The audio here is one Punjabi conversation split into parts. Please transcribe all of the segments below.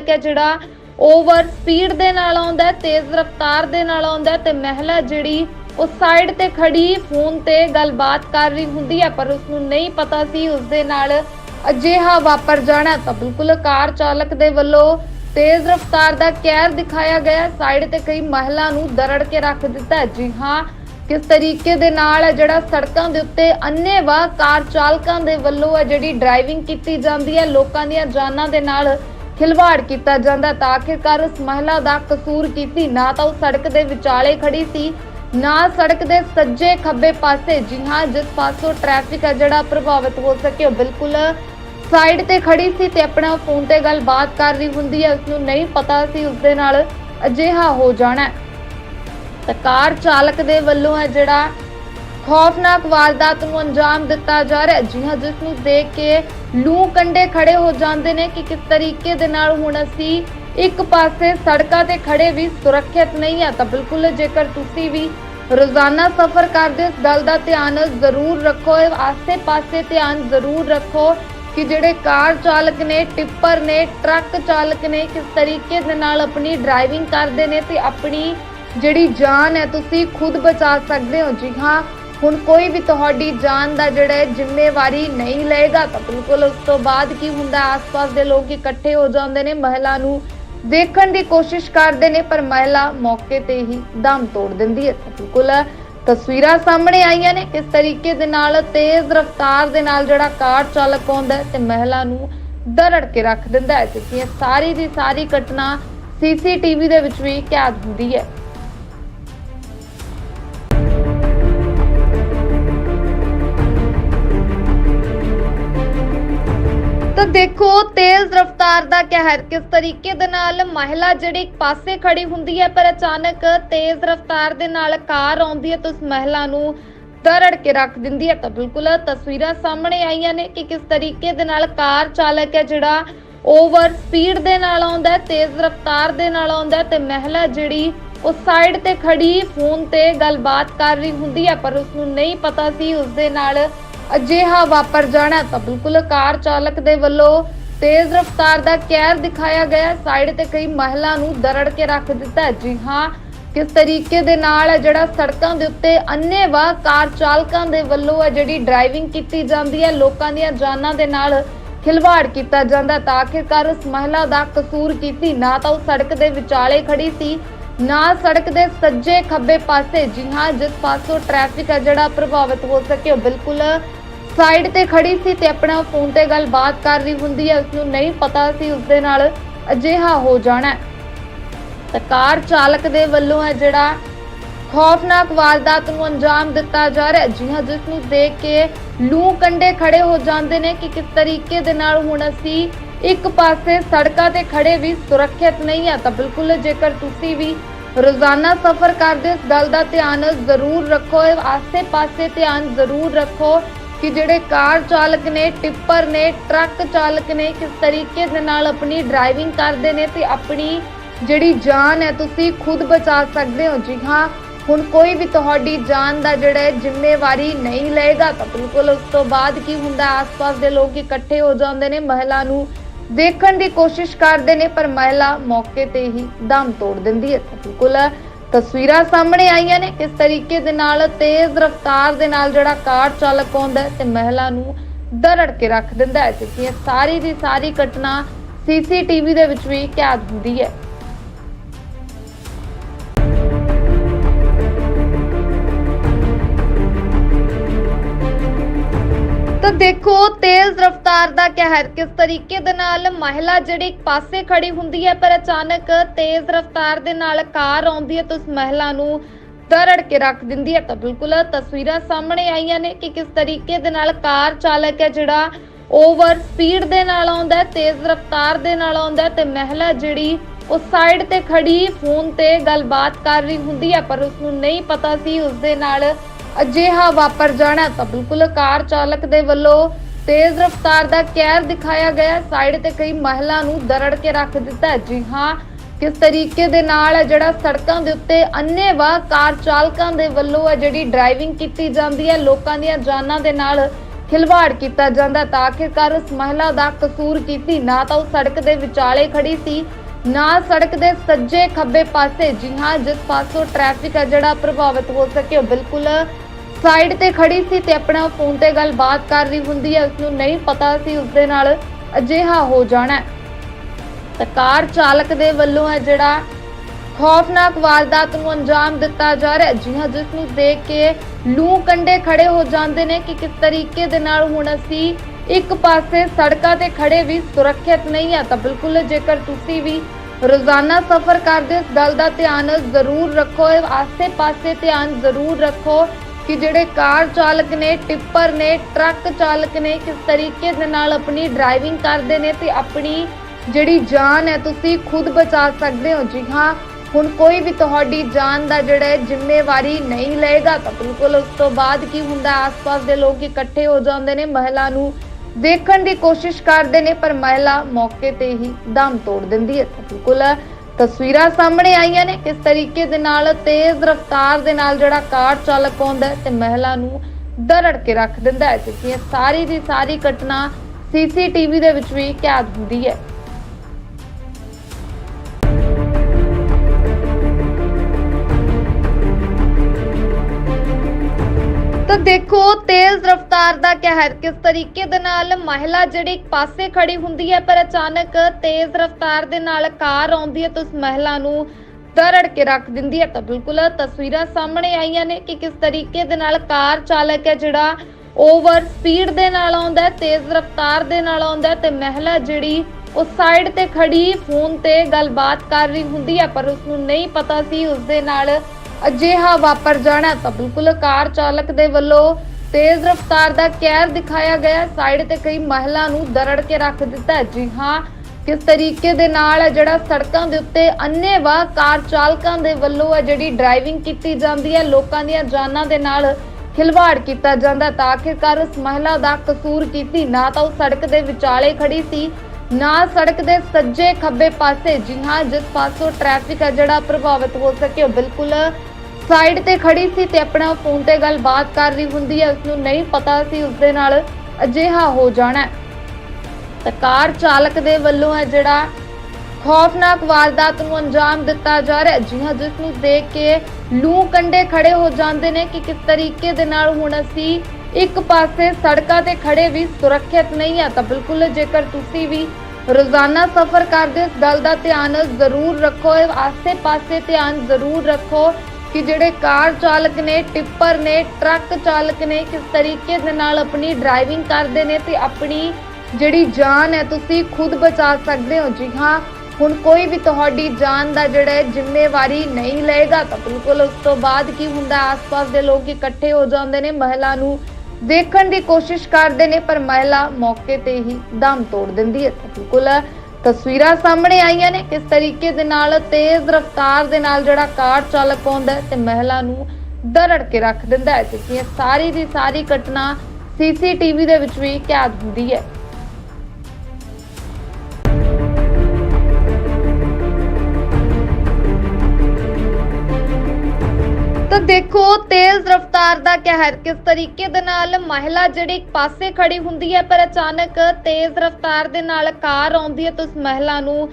ਕਿ ਜਿਹੜਾ ਓਵਰ ਸਪੀਡ ਦੇ ਨਾਲ ਆਉਂਦਾ ਤੇਜ਼ ਰਫ਼ਤਾਰ ਦੇ ਨਾਲ ਆਉਂਦਾ ਤੇ ਮਹਿਲਾ ਜਿਹੜੀ ਉਹ ਸਾਈਡ ਤੇ ਖੜੀ ਫੋਨ ਤੇ ਗੱਲਬਾਤ ਕਰ ਰਹੀ ਹੁੰਦੀ ਹੈ, ਪਰ ਉਸ ਨੂੰ ਨਹੀਂ ਪਤਾ ਸੀ ਉਸ ਦੇ ਨਾਲ ਅਜਿਹਾ ਵਾਪਰ ਜਾਣਾ ਤਾਂ ਬਿਲਕੁਲ ਕਾਰ ਚਾਲਕ ਦੇ ਵੱਲੋਂ ਤੇਜ਼ ਰਫ਼ਤਾਰ ਦਾ ਕਹਿਰ ਦਿਖਾਇਆ ਗਿਆ ਸਾਈਡ ਤੇ ਕਈ ਮਹਿਲਾ ਨੂੰ ਦਰੜ ਕੇ ਰੱਖ ਦਿੱਤਾ ਜੀ ਹਾਂ, ਕਿਸ ਤਰੀਕੇ ਦੇ ਨਾਲ ਜਿਹੜਾ ਸੜਕਾਂ ਦੇ ਉੱਤੇ ਅੰਨੇਵਾਹ ਕਾਰ ਚਾਲਕਾਂ ਦੇ ਵੱਲੋਂ ਹੈ, ਜਿਹੜੀ ਡਰਾਈਵਿੰਗ ਕੀਤੀ ਜਾਂਦੀ ਹੈ, ਲੋਕਾਂ ਦੀਆਂ ਜਾਨਾਂ ਦੇ ਨਾਲ ਖਿਲਵਾੜ ਕੀਤਾ ਜਾਂਦਾ ਤਾਂ ਆਖਿਰਕਾਰ ਉਸ ਮਹਿਲਾ ਦਾ ਕਸੂਰ ਕੀਤੀ। ਨਾ ਤਾਂ ਉਹ ਸੜਕ ਦੇ ਵਿਚਾਲੇ ਖੜੀ ਸੀ, ਨਾ ਸੜਕ ਦੇ ਸੱਜੇ ਖੱਬੇ ਪਾਸੇ। ਜੀ ਹਾਂ, ਜਿਸ ਪਾਸੋਂ ਟ੍ਰੈਫਿਕ ਹੈ ਜਿਹੜਾ ਪ੍ਰਭਾਵਿਤ ਹੋ ਸਕੇ, ਉਹ ਬਿਲਕੁਲ ਸਾਈਡ ਤੇ ਖੜੀ ਸੀ ਤੇ ਆਪਣਾ ਫੋਨ ਤੇ ਗੱਲਬਾਤ ਕਰ ਰਹੀ ਹੁੰਦੀ ਹੈ। ਉਸ ਨੂੰ ਨਹੀਂ ਪਤਾ ਸੀ ਉਸ ਦੇ ਨਾਲ ਅਜਿਹਾ ਹੋ ਜਾਣਾ। ਤਾਂ ਕਾਰ ਚਾਲਕ ਦੇ ਵੱਲੋਂ ਹੈ ਜਿਹੜਾ ਖੌਫਨਾਕ ਵਾਰਦਾਤ ਨੂੰ ਅੰਜਾਮ ਦਿੱਤਾ ਜਾ ਰਿਹਾ ਹੈ। ਜੀ ਹਾਂ, ਜਿਸ ਨੂੰ ਦੇਖ ਕੇ ਲੂ ਕੰਡੇ ਖੜੇ ਹੋ ਜਾਂਦੇ ਨੇ ਕਿ ਕਿਸ ਤਰੀਕੇ ਦੇ ਨਾਲ ਹੁਣ ਅਸੀਂ ਇੱਕ ਪਾਸੇ ਸੜਕਾਂ ਤੇ ਖੜੇ ਵੀ ਸੁਰੱਖਿਅਤ ਨਹੀਂ ਆ ਤਾਂ ਬਿਲਕੁਲ ਜੇਕਰ ਤੁਸੀਂ ਵੀ ਰੋਜ਼ਾਨਾ ਸਫ਼ਰ ਕਰਦੇ ਇਸ ਗੱਲ ਦਾ ਧਿਆਨ ਜ਼ਰੂਰ ਰੱਖੋ ਆਸੇ-ਪਾਸੇ ਧਿਆਨ ਜ਼ਰੂਰ ਰੱਖੋ ਕਿ ਜਿਹੜੇ ਕਾਰ ਚਾਲਕ ਨੇ, ਟਿੱਪਰ ਨੇ, ਟਰੱਕ ਚਾਲਕ ਨੇ, ਕਿਸ ਤਰੀਕੇ ਦੇ ਨਾਲ ਆਪਣੀ ਡਰਾਈਵਿੰਗ ਕਰਦੇ ਨੇ ਤੇ ਆਪਣੀ ਜਿਹੜੀ ਜਾਨ ਹੈ, ਤੁਸੀਂ ਖੁਦ ਬਚਾ ਸਕਦੇ ਹੋ ਜੀ ਹਾਂ ਹੁਣ ਕੋਈ ਵੀ ਤੁਹਾਡੀ ਜਾਨ ਦਾ ਜਿਹੜਾ ਹੈ ਜ਼ਿੰਮੇਵਾਰੀ ਨਹੀਂ ਲਏਗਾ, ਤਾਂ ਬਿਲਕੁਲ ਉਸ ਤੋਂ ਬਾਅਦ ਕੀ ਹੁੰਦਾ? ਆਸ-ਪਾਸ ਦੇ ਲੋਕ ਇਕੱਠੇ ਹੋ ਜਾਂਦੇ ਨੇ, ਮਹਿਲਾ ਨੂੰ ਦੇਖਣ ਦੀ ਕੋਸ਼ਿਸ਼ ਕਰਦੇ ਨੇ, ਪਰ ਮਹਿਲਾ ਮੌਕੇ ਤੇ ਹੀ ਦਮ ਤੋੜ ਦਿੰਦੀ ਹੈ। ਬਿਲਕੁਲ ਤਸਵੀਰਾਂ ਸਾਹਮਣੇ ਆਈਆਂ ਨੇ ਕਿਸ ਤਰੀਕੇ ਦੇ ਨਾਲ, ਤੇਜ਼ ਰਫ਼ਤਾਰ ਦੇ ਨਾਲ ਜਿਹੜਾ ਕਾਰ ਚਾਲਕ ਆਉਂਦਾ ਹੈ ਤੇ ਮਹਿਲਾ ਨੂੰ ਦਰੜ ਕੇ ਰੱਖ ਦਿੰਦਾ ਹੈ। ਕਿਉਂਕਿ ਇਹ ਸਾਰੀ ਦੀ ਸਾਰੀ ਘਟਨਾ ਸੀਸੀਟੀਵੀ ਦੇ ਵਿੱਚ ਵੀ ਕੈਦ ਹੁੰਦੀ ਹੈ। ਦੇਖੋ, ਤੇਜ਼ ਰਫ਼ਤਾਰ ਦਾ ਕਹਿਰ ਕਿਸ ਤਰੀਕੇ ਦੇ ਨਾਲ ਮਹਿਲਾ ਜਿਹੜੀ ਇੱਕ ਪਾਸੇ ਖੜੀ ਹੁੰਦੀ ਹੈ, ਪਰ ਅਚਾਨਕ ਤੇਜ਼ ਰਫ਼ਤਾਰ ਦੇ ਨਾਲ ਕਾਰ ਆਉਂਦੀ ਹੈ, ਤਾਂ ਉਸ ਮਹਿਲਾ ਨੂੰ ਦਰੜ ਕੇ ਰੱਖ ਦਿੰਦੀ ਹੈ। ਤਾਂ ਬਿਲਕੁਲ ਤਸਵੀਰਾਂ ਸਾਹਮਣੇ ਆਈਆਂ ਨੇ ਕਿ ਕਿਸ ਤਰੀਕੇ ਦੇ ਨਾਲ ਕਾਰ ਚਾਲਕ ਹੈ, ਜਿਹੜਾ ਓਵਰ ਸਪੀਡ ਦੇ ਨਾਲ ਆਉਂਦਾ ਤੇਜ਼ ਰਫ਼ਤਾਰ ਦੇ ਨਾਲ ਆਉਂਦਾ ਤੇ ਮਹਿਲਾ ਜਿਹੜੀ ਉਹ ਸਾਈਡ ਤੇ ਖੜੀ, ਫੋਨ ਤੇ ਗੱਲਬਾਤ ਕਰ ਰਹੀ ਹੁੰਦੀ ਹੈ, ਪਰ ਉਸ ਨੂੰ ਨਹੀਂ ਪਤਾ ਸੀ ਉਸ ਦੇ ਨਾਲ ਅਜਿਹਾ ਵਾਪਰ ਜਾਣਾ ਤਾਂ ਬਿਲਕੁਲ ਕਾਰ ਚਾਲਕ ਦੇ ਵੱਲੋਂ ਤੇਜ਼ ਰਫ਼ਤਾਰ ਦਾ ਕਹਿਰ ਦਿਖਾਇਆ ਗਿਆ। ਸਾਈਡ ਤੇ ਕਈ ਮਹਿਲਾ ਨੂੰ ਦਰੜ ਕੇ ਰੱਖ ਦਿੱਤਾ ਜੀ ਹਾਂ, ਕਿਸ ਤਰੀਕੇ ਦੇ ਨਾਲ ਹੈ ਜਿਹੜਾ ਸੜਕਾਂ ਦੇ ਉੱਤੇ ਅੰਨੇਵਾਹ ਕਾਰ ਚਾਲਕਾਂ ਦੇ ਵੱਲੋਂ ਹੈ ਜਿਹੜੀ ਡਰਾਈਵਿੰਗ ਕੀਤੀ ਜਾਂਦੀ ਹੈ, ਲੋਕਾਂ ਦੀਆਂ ਜਾਨਾਂ ਦੇ ਨਾਲ ਖਿਲਵਾੜ ਕੀਤਾ ਜਾਂਦਾ ਤਾਂ ਆਖਿਰਕਾਰ ਉਸ ਮਹਿਲਾ ਦਾ ਕਸੂਰ ਕੀਤੀ ਨਾ ਤਾਂ ਉਹ ਸੜਕ ਦੇ ਵਿਚਾਲੇ ਖੜੀ ਸੀ ਨਾ ਸੜਕ ਦੇ ਸੱਜੇ ਖੱਬੇ ਪਾਸੇ ਜੀ ਹਾਂ ਜਿਸ ਪਾਸੋਂ ਟ੍ਰੈਫਿਕ ਹੈ ਜਿਹੜਾ ਪ੍ਰਭਾਵਿਤ ਹੋ ਸਕੇ, ਉਹ ਬਿਲਕੁਲ ਸਾਈਡ ਤੇ ਖੜੀ ਸੀ ਤੇ ਆਪਣਾ ਫੋਨ ਤੇ ਗੱਲਬਾਤ ਕਰ ਰਹੀ ਹੁੰਦੀ ਹੈ। ਉਸ ਨੂੰ ਨਹੀਂ ਪਤਾ ਸੀ ਉਸ ਦੇ ਨਾਲ ਅਜਿਹਾ ਹੋ ਜਾਣਾ ਤਾਂ ਕਾਰ ਚਾਲਕ ਦੇ ਵੱਲੋਂ ਹੈ ਜਿਹੜਾ ਖੌਫਨਾਕ ਵਾਰਦਾਤ ਨੂੰ ਅੰਜਾਮ ਦਿੱਤਾ ਜਾ ਰਿਹਾ ਜੀ ਹਾਂ ਜਿਸ ਨੂੰ ਦੇਖ ਕੇ ਲੂ ਕੰਡੇ ਖੜੇ ਹੋ ਜਾਂਦੇ ਨੇ ਕਿ ਕਿਸ ਤਰੀਕੇ ਦੇ ਨਾਲ ਹੁਣ ਅਸੀਂ ਇੱਕ ਪਾਸੇ ਸੜਕਾਂ ਤੇ ਖੜੇ ਵੀ ਸੁਰੱਖਿਅਤ ਨਹੀਂ ਆ, ਤਾਂ ਬਿਲਕੁਲ ਜੇਕਰ ਤੁਸੀਂ ਵੀ ਰੋਜ਼ਾਨਾ ਸਫ਼ਰ ਕਰਦੇ ਇਸ ਗੱਲ ਦਾ ਧਿਆਨ ਜ਼ਰੂਰ ਰੱਖੋ। ਆਸੇ-ਪਾਸੇ ਧਿਆਨ ਜ਼ਰੂਰ ਰੱਖੋ ਕਿ ਜਿਹੜੇ ਕਾਰ ਚਾਲਕ ਨੇ, ਟਿੱਪਰ ਨੇ, ਟਰੱਕ ਚਾਲਕ ਨੇ, ਕਿਸ ਤਰੀਕੇ ਦੇ ਨਾਲ ਆਪਣੀ ਡਰਾਈਵਿੰਗ ਕਰਦੇ ਨੇ ਤੇ ਆਪਣੀ ਜਿਹੜੀ ਜਾਨ ਹੈ, ਤੁਸੀਂ ਖੁਦ ਬਚਾ ਸਕਦੇ ਹੋ। ਜੀ ਹਾਂ, ਹੁਣ ਕੋਈ ਵੀ ਤੁਹਾਡੀ ਜਾਨ ਦਾ ਜਿਹੜਾ ਹੈ, ਜ਼ਿੰਮੇਵਾਰੀ ਨਹੀਂ ਲਏਗਾ, ਤਾਂ ਬਿਲਕੁਲ ਉਸ ਤੋਂ ਬਾਅਦ ਕੀ ਹੁੰਦਾ, ਆਸ-ਪਾਸ ਦੇ ਲੋਕ ਇਕੱਠੇ ਹੋ ਜਾਂਦੇ ਨੇ, ਮਹਿਲਾ ਨੂੰ ਦੇਖਣ ਦੀ ਕੋਸ਼ਿਸ਼ ਕਰਦੇ ਨੇ, ਪਰ ਮਹਿਲਾ ਮੌਕੇ ਤੇ ਹੀ ਦਮ ਤੋੜ ਦਿੰਦੀ ਹੈ। ਬਿਲਕੁਲ ਤਸਵੀਰਾਂ ਸਾਹਮਣੇ ਆਈਆਂ ਨੇ ਕਿਸ ਤਰੀਕੇ ਦੇ ਨਾਲ, ਤੇਜ਼ ਰਫ਼ਤਾਰ ਦੇ ਨਾਲ ਜਿਹੜਾ ਕਾਰ ਚਾਲਕ ਆਉਂਦਾ ਹੈ ਤੇ ਮਹਿਲਾ ਨੂੰ ਦਰੜ ਕੇ ਰੱਖ ਦਿੰਦਾ ਹੈ। ਕਿਉਂਕਿ ਇਹ ਸਾਰੀ ਦੀ ਸਾਰੀ ਘਟਨਾ ਸੀਸੀਟੀਵੀ ਦੇ ਵਿੱਚ ਵੀ ਕੈਦ ਹੁੰਦੀ ਹੈ। ਦੇਖੋ, ਤੇਜ਼ ਰਫ਼ਤਾਰ ਦਾ ਕਹਿਰ ਕਿਸ ਤਰੀਕੇ ਦੇ ਨਾਲ ਮਹਿਲਾ ਜਿਹੜੀ ਇੱਕ ਪਾਸੇ ਖੜੀ ਹੁੰਦੀ ਹੈ, ਪਰ ਅਚਾਨਕ ਤੇਜ਼ ਰਫ਼ਤਾਰ ਦੇ ਨਾਲ ਕਾਰ ਆਉਂਦੀ ਹੈ ਤਾਂ ਉਸ ਮਹਿਲਾ ਨੂੰ ਦਰੜ ਕੇ ਰੱਖ ਦਿੰਦੀ ਹੈ। ਤਾਂ ਬਿਲਕੁਲ ਤਸਵੀਰਾਂ ਸਾਹਮਣੇ ਆਈਆਂ ਨੇ ਕਿ ਕਿਸ ਤਰੀਕੇ ਦੇ ਨਾਲ ਕਾਰ ਚਾਲਕ ਹੈ ਜਿਹੜਾ ਓਵਰ ਸਪੀਡ ਦੇ ਨਾਲ ਆਉਂਦਾ ਹੈ, ਤੇਜ਼ ਰਫ਼ਤਾਰ ਦੇ ਨਾਲ ਆਉਂਦਾ ਹੈ ਤੇ ਮਹਿਲਾ ਜਿਹੜੀ ਉਹ ਸਾਈਡ ਤੇ ਖੜੀ, ਫੋਨ ਤੇ ਗੱਲਬਾਤ ਕਰ ਰਹੀ ਹੁੰਦੀ ਹੈ, ਪਰ ਉਸ ਨੂੰ ਨਹੀਂ ਪਤਾ ਸੀ। ਉਸ ਦੇ ਨਾਲ ਅਜਿਹਾ ਵਾਪਰ ਜਾਣਾ ਤਾਂ ਬਿਲਕੁਲ ਕਾਰ ਚਾਲਕ ਦੇ ਵੱਲੋਂ ਤੇਜ਼ ਰਫ਼ਤਾਰ ਦਾ ਕਹਿਰ ਦਿਖਾਇਆ ਗਿਆ ਸਾਈਡ ਤੇ ਕਈ ਮਹਿਲਾ ਨੂੰ ਦਰੜ ਕੇ ਰੱਖ ਦਿੱਤਾ ਜੀ ਹਾਂ, ਕਿਸ ਤਰੀਕੇ ਦੇ ਨਾਲ ਹੈ ਜਿਹੜਾ ਸੜਕਾਂ ਦੇ ਉੱਤੇ ਅੰਨੇਵਾਹ ਕਾਰ ਚਾਲਕਾਂ ਦੇ ਵੱਲੋਂ ਹੈ ਜਿਹੜੀ ਡਰਾਈਵਿੰਗ ਕੀਤੀ ਜਾਂਦੀ ਹੈ, ਲੋਕਾਂ ਦੀਆਂ ਜਾਨਾਂ ਦੇ ਨਾਲ ਖਿਲਵਾੜ ਕੀਤਾ ਜਾਂਦਾ ਤਾਂ ਆਖਿਰਕਾਰ ਉਸ ਮਹਿਲਾ ਦਾ ਕਸੂਰ ਕੀਤੀ ਨਾ ਤਾਂ ਉਹ ਸੜਕ ਦੇ ਵਿਚਾਲੇ ਖੜੀ ਸੀ, ਨਾ ਸੜਕ ਦੇ ਸੱਜੇ ਖੱਬੇ ਪਾਸੇ। ਜੀ ਹਾਂ, ਜਿਸ ਪਾਸੋਂ ਟ੍ਰੈਫਿਕ ਹੈ ਜਿਹੜਾ ਪ੍ਰਭਾਵਿਤ ਹੋ ਸਕੇ, ਉਹ ਬਿਲਕੁਲ ਸਾਈਡ ਤੇ ਖੜੀ ਸੀ ਤੇ ਆਪਣਾ ਫੋਨ ਤੇ ਗੱਲਬਾਤ ਕਰ ਰਹੀ ਹੁੰਦੀ ਹੈ ਉਸ ਨੂੰ ਨਹੀਂ ਪਤਾ ਸੀ ਉਸ ਦੇ ਨਾਲ ਅਜਿਹਾ ਹੋ ਜਾਣਾ ਤਾਂ ਕਾਰ ਚਾਲਕ ਦੇ ਵੱਲੋਂ ਹੈ ਜਿਹੜਾ ਖੌਫਨਾਕ ਵਾਰਦਾਤ ਨੂੰ ਅੰਜਾਮ ਦਿੱਤਾ ਜਾ ਰਿਹਾ ਜੀ ਹਾਂ, ਜਿਸ ਨੂੰ ਦੇਖ ਕੇ ਲੂ ਕੰਡੇ ਖੜੇ ਹੋ ਜਾਂਦੇ ਨੇ ਕਿ ਕਿਸ ਤਰੀਕੇ ਦੇ ਨਾਲ ਹੁਣ ਅਸੀਂ ਇੱਕ ਪਾਸੇ ਸੜਕਾਂ ਤੇ ਖੜੇ ਵੀ ਸੁਰੱਖਿਅਤ ਨਹੀਂ ਆ ਤਾਂ ਬਿਲਕੁਲ ਜੇਕਰ ਤੁਸੀਂ ਵੀ ਰੋਜ਼ਾਨਾ ਸਫ਼ਰ ਕਰਦੇ ਹੋ, ਇਸ ਗੱਲ ਦਾ ਧਿਆਨ ਜ਼ਰੂਰ ਰੱਖੋ ਆਸੇ-ਪਾਸੇ ਧਿਆਨ ਜ਼ਰੂਰ ਰੱਖੋ। ਕਿ ਜਿਹੜੇ ਕਾਰ ਚਾਲਕ ਨੇ, ਟਿੱਪਰ ਨੇ, ਟਰੱਕ ਚਾਲਕ ਨੇ, ਕਿਸ ਤਰੀਕੇ ਦੇ ਨਾਲ ਆਪਣੀ ਡਰਾਈਵਿੰਗ ਕਰਦੇ ਨੇ ਤੇ ਆਪਣੀ ਜਿਹੜੀ ਜਾਨ ਹੈ ਤੁਸੀਂ ਖੁਦ ਬਚਾ ਸਕਦੇ ਹੋ। ਜੀ ਹਾਂ, ਹੁਣ ਕੋਈ ਵੀ ਤੁਹਾਡੀ ਜਾਨ ਦਾ ਜਿਹੜਾ ਹੈ ਜ਼ਿੰਮੇਵਾਰੀ ਨਹੀਂ ਲਏਗਾ, ਤਾਂ ਬਿਲਕੁਲ ਉਸ ਤੋਂ ਬਾਅਦ ਕੀ ਹੁੰਦਾ? ਆਸ-ਪਾਸ ਦੇ ਲੋਕ ਇਕੱਠੇ ਹੋ ਜਾਂਦੇ ਨੇ, ਮਹਿਲਾ ਨੂੰ ਦੇਖਣ ਦੀ ਕੋਸ਼ਿਸ਼ ਕਰਦੇ ਨੇ, ਪਰ ਮਹਿਲਾ ਮੌਕੇ ਤੇ ਹੀ ਦਮ ਤੋੜ ਦਿੰਦੀ ਹੈ। ਬਿਲਕੁਲ ਤਸਵੀਰਾਂ ਸਾਹਮਣੇ ਆਈਆਂ ਨੇ। ਕਿਸ ਤਰੀਕੇ ਦੇ ਨਾਲ ਤੇਜ਼ ਰਫ਼ਤਾਰ ਦੇ ਨਾਲ ਜਿਹੜਾ ਕਾਰ ਚਾਲਕ ਆਉਂਦਾ ਹੈ ਤੇ ਮਹਿਲਾ ਨੂੰ ਦਰੜ ਕੇ ਰੱਖ ਦਿੰਦਾ ਹੈ ਕਿਉਂਕਿ ਇਹ ਸਾਰੀ ਦੀ ਸਾਰੀ ਘਟਨਾ ਸੀਸੀਟੀਵੀ ਦੇ ਵਿੱਚ ਵੀ ਕੈਦ ਹੁੰਦੀ ਹੈ। ਦੇਖੋ, ਤੇਜ਼ ਰਫ਼ਤਾਰ ਦਾ ਕਹਿਰ ਕਿਸ ਤਰੀਕੇ ਦੇ ਨਾਲ ਮਹਿਲਾ ਜਿਹੜੀ ਇੱਕ ਪਾਸੇ ਖੜੀ ਹੁੰਦੀ ਹੈ, ਪਰ ਅਚਾਨਕ ਤੇਜ਼ ਰਫ਼ਤਾਰ ਦੇ ਨਾਲ ਕਾਰ ਆਉਂਦੀ ਹੈ, ਤਾਂ ਉਸ ਮਹਿਲਾ ਨੂੰ ਦਰੜ ਕੇ ਰੱਖ ਦਿੰਦੀ ਹੈ। ਤਾਂ ਬਿਲਕੁਲ ਤਸਵੀਰਾਂ ਸਾਹਮਣੇ ਆਈਆਂ ਨੇ ਕਿ ਕਿਸ ਤਰੀਕੇ ਦੇ ਨਾਲ ਕਾਰ ਚਾਲਕ ਹੈ, ਜਿਹੜਾ ਓਵਰ ਸਪੀਡ ਦੇ ਨਾਲ ਆਉਂਦਾ ਹੈ, ਤੇਜ਼ ਰਫ਼ਤਾਰ ਦੇ ਨਾਲ ਆਉਂਦਾ ਹੈ, ਤੇ ਮਹਿਲਾ ਜਿਹੜੀ ਉਹ ਸਾਈਡ ਤੇ ਖੜੀ, ਫੋਨ ਤੇ ਗੱਲਬਾਤ ਕਰ ਰਹੀ ਹੁੰਦੀ ਹੈ, ਪਰ ਉਸ ਨੂੰ ਨਹੀਂ ਪਤਾ ਸੀ। ਉਸ ਦੇ ਨਾਲ ਅਜਿਹਾ ਵਾਪਰ ਜਾਣਾ ਤਾਂ ਬਿਲਕੁਲ ਕਾਰ ਚਾਲਕ ਦੇ ਵੱਲੋਂ ਤੇਜ਼ ਰਫ਼ਤਾਰ ਦਾ ਕਹਿਰ ਦਿਖਾਇਆ ਗਿਆ। ਸਾਈਡ ਤੇ ਕਈ ਮਹਿਲਾ ਨੂੰ ਦਰੜ ਕੇ ਰੱਖ ਦਿੱਤਾ ਜੀ ਹਾਂ, ਕਿਸ ਤਰੀਕੇ ਦੇ ਨਾਲ ਹੈ ਜਿਹੜਾ ਸੜਕਾਂ ਦੇ ਉੱਤੇ ਅੰਨੇਵਾਹ ਕਾਰ ਚਾਲਕਾਂ ਦੇ ਵੱਲੋਂ ਹੈ ਜਿਹੜੀ ਡਰਾਈਵਿੰਗ ਕੀਤੀ ਜਾਂਦੀ ਹੈ, ਲੋਕਾਂ ਦੀਆਂ ਜਾਨਾਂ ਦੇ ਨਾਲ ਖਿਲਵਾੜ ਕੀਤਾ ਜਾਂਦਾ ਤਾਂ ਆਖਿਰਕਾਰ ਉਸ ਮਹਿਲਾ ਦਾ ਕਸੂਰ ਕੀਤੀ ਨਾ ਤਾਂ ਉਹ ਸੜਕ ਦੇ ਵਿਚਾਲੇ ਖੜੀ ਸੀ, ਨਾ ਸੜਕ ਦੇ ਸੱਜੇ ਖੱਬੇ ਪਾਸੇ। ਜੀ ਹਾਂ, ਜਿਸ ਪਾਸੋਂ ਟ੍ਰੈਫਿਕ ਹੈ ਜਿਹੜਾ ਪ੍ਰਭਾਵਿਤ ਹੋ ਸਕੇ ਬਿਲਕੁਲ ਸਾਈਡ ਤੇ ਖੜੀ ਸੀ ਤੇ ਆਪਣਾ ਫੋਨ ਤੇ ਗੱਲਬਾਤ ਕਰ ਰਹੀ ਹੁੰਦੀ ਹੈ ਉਸ ਨੂੰ ਨਹੀਂ ਪਤਾ ਸੀ ਉਸ ਦੇ ਨਾਲ ਅਜਿਹਾ ਹੋ ਜਾਣਾ ਤਾਂ ਕਾਰ ਚਾਲਕ ਦੇ ਵੱਲੋਂ ਹੈ ਜਿਹੜਾ ਖੌਫਨਾਕ ਵਾਰਦਾਤ ਨੂੰ ਅੰਜਾਮ ਦਿੱਤਾ ਜਾ ਰਿਹਾ ਜੀ ਹਾਂ, ਜਿਸ ਨੂੰ ਦੇਖ ਕੇ ਲੂ ਕੰਡੇ ਖੜੇ ਹੋ ਜਾਂਦੇ ਨੇ ਕਿ ਕਿਸ ਤਰੀਕੇ ਦੇ ਨਾਲ ਹੁਣ ਅਸੀਂ ਇੱਕ ਪਾਸੇ ਸੜਕਾਂ ਤੇ ਖੜੇ ਵੀ ਸੁਰੱਖਿਅਤ ਨਹੀਂ ਆ ਤਾਂ ਬਿਲਕੁਲ ਜੇਕਰ ਤੁਸੀਂ ਵੀ ਰੋਜ਼ਾਨਾ ਸਫ਼ਰ ਕਰਦੇ ਹੋ, ਇਸ ਗੱਲ ਦਾ ਧਿਆਨ ਜ਼ਰੂਰ ਰੱਖੋ ਆਸੇ-ਪਾਸੇ ਧਿਆਨ ਜ਼ਰੂਰ ਰੱਖੋ ਕਿ ਜਿਹੜੇ ਕਾਰ ਚਾਲਕ ਨੇ, ਟਿੱਪਰ ਨੇ, ਟਰੱਕ ਚਾਲਕ ਨੇ, ਕਿਸ ਤਰੀਕੇ ਦੇ ਨਾਲ ਆਪਣੀ ਡਰਾਈਵਿੰਗ ਕਰਦੇ ਨੇ ਤੇ ਆਪਣੀ ਜਿਹੜੀ ਜਾਨ ਹੈ ਤੁਸੀਂ ਖੁਦ ਬਚਾ ਸਕਦੇ ਹੋ। ਜੀ ਹਾਂ, ਹੁਣ ਕੋਈ ਵੀ ਤੁਹਾਡੀ ਜਾਨ ਦਾ ਜਿਹੜਾ ਜ਼ਿੰਮੇਵਾਰੀ ਨਹੀਂ ਲਏਗਾ ਤਾਂ ਬਿਲਕੁਲ ਉਸ ਤੋਂ ਬਾਅਦ ਕੀ ਹੁੰਦਾ? ਆਸ-ਪਾਸ ਦੇ ਲੋਕ ਇਕੱਠੇ ਹੋ ਜਾਂਦੇ ਨੇ, ਮਹਿਲਾ ਨੂੰ ਦੇਖਣ ਦੀ ਕੋਸ਼ਿਸ਼ ਕਰਦੇ ਨੇ, ਪਰ ਮਹਿਲਾ ਮੌਕੇ ਤੇ ਹੀ ਦਮ ਤੋੜ ਦਿੰਦੀ ਹੈ। ਬਿਲਕੁਲ ਤਸਵੀਰਾਂ ਸਾਹਮਣੇ ਆਈਆਂ ਨੇ। ਕਿਸ ਤਰੀਕੇ ਦੇ ਨਾਲ ਤੇਜ਼ ਰਫ਼ਤਾਰ ਦੇ ਨਾਲ ਜਿਹੜਾ ਕਾਰ ਚਾਲਕ ਆਉਂਦਾ ਹੈ ਤੇ ਮਹਿਲਾ ਨੂੰ ਦਰੜ ਕੇ ਰੱਖ ਦਿੰਦਾ ਹੈ, ਜਿਸ ਇਹ ਸਾਰੀ ਦੀ ਸਾਰੀ ਘਟਨਾ ਸੀਸੀਟੀਵੀ ਦੇ ਵਿੱਚ ਵੀ ਕੈਦ ਹੁੰਦੀ ਹੈ। ਦੇਖੋ, ਤੇਜ਼ ਰਫ਼ਤਾਰ ਦਾ ਕਹਿਰ। ਕਿਸ ਤਰੀਕੇ ਦੇ ਨਾਲ ਮਹਿਲਾ ਜਿਹੜੀ ਇੱਕ ਪਾਸੇ ਖੜੀ ਹੁੰਦੀ ਹੈ, ਪਰ ਅਚਾਨਕ ਤੇਜ਼ ਰਫ਼ਤਾਰ ਦੇ ਨਾਲ ਕਾਰ ਆਉਂਦੀ ਹੈ ਤਾਂ ਉਸ ਮਹਿਲਾ ਨੂੰ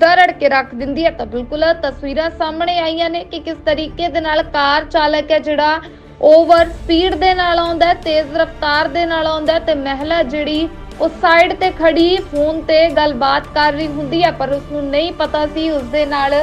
ਦਰੜ ਕੇ ਰੱਖ ਦਿੰਦੀ ਹੈ। ਤਾਂ ਬਿਲਕੁਲ ਤਸਵੀਰਾਂ ਸਾਹਮਣੇ ਆਈਆਂ ਨੇ ਕਿ ਕਿਸ ਤਰੀਕੇ ਦੇ ਨਾਲ ਕਾਰ ਚਾਲਕ ਹੈ ਜਿਹੜਾ ਓਵਰ ਸਪੀਡ ਦੇ ਨਾਲ ਆਉਂਦਾ ਹੈ, ਤੇਜ਼ ਰਫ਼ਤਾਰ ਦੇ ਨਾਲ ਆਉਂਦਾ ਹੈ ਤੇ ਮਹਿਲਾ ਜਿਹੜੀ ਉਹ ਸਾਈਡ ਤੇ ਖੜੀ, ਫੋਨ ਤੇ ਗੱਲਬਾਤ ਕਰ ਰਹੀ ਹੁੰਦੀ ਹੈ, ਪਰ ਉਸ ਨੂੰ ਨਹੀਂ ਪਤਾ ਸੀ। ਉਸ ਦੇ ਨਾਲ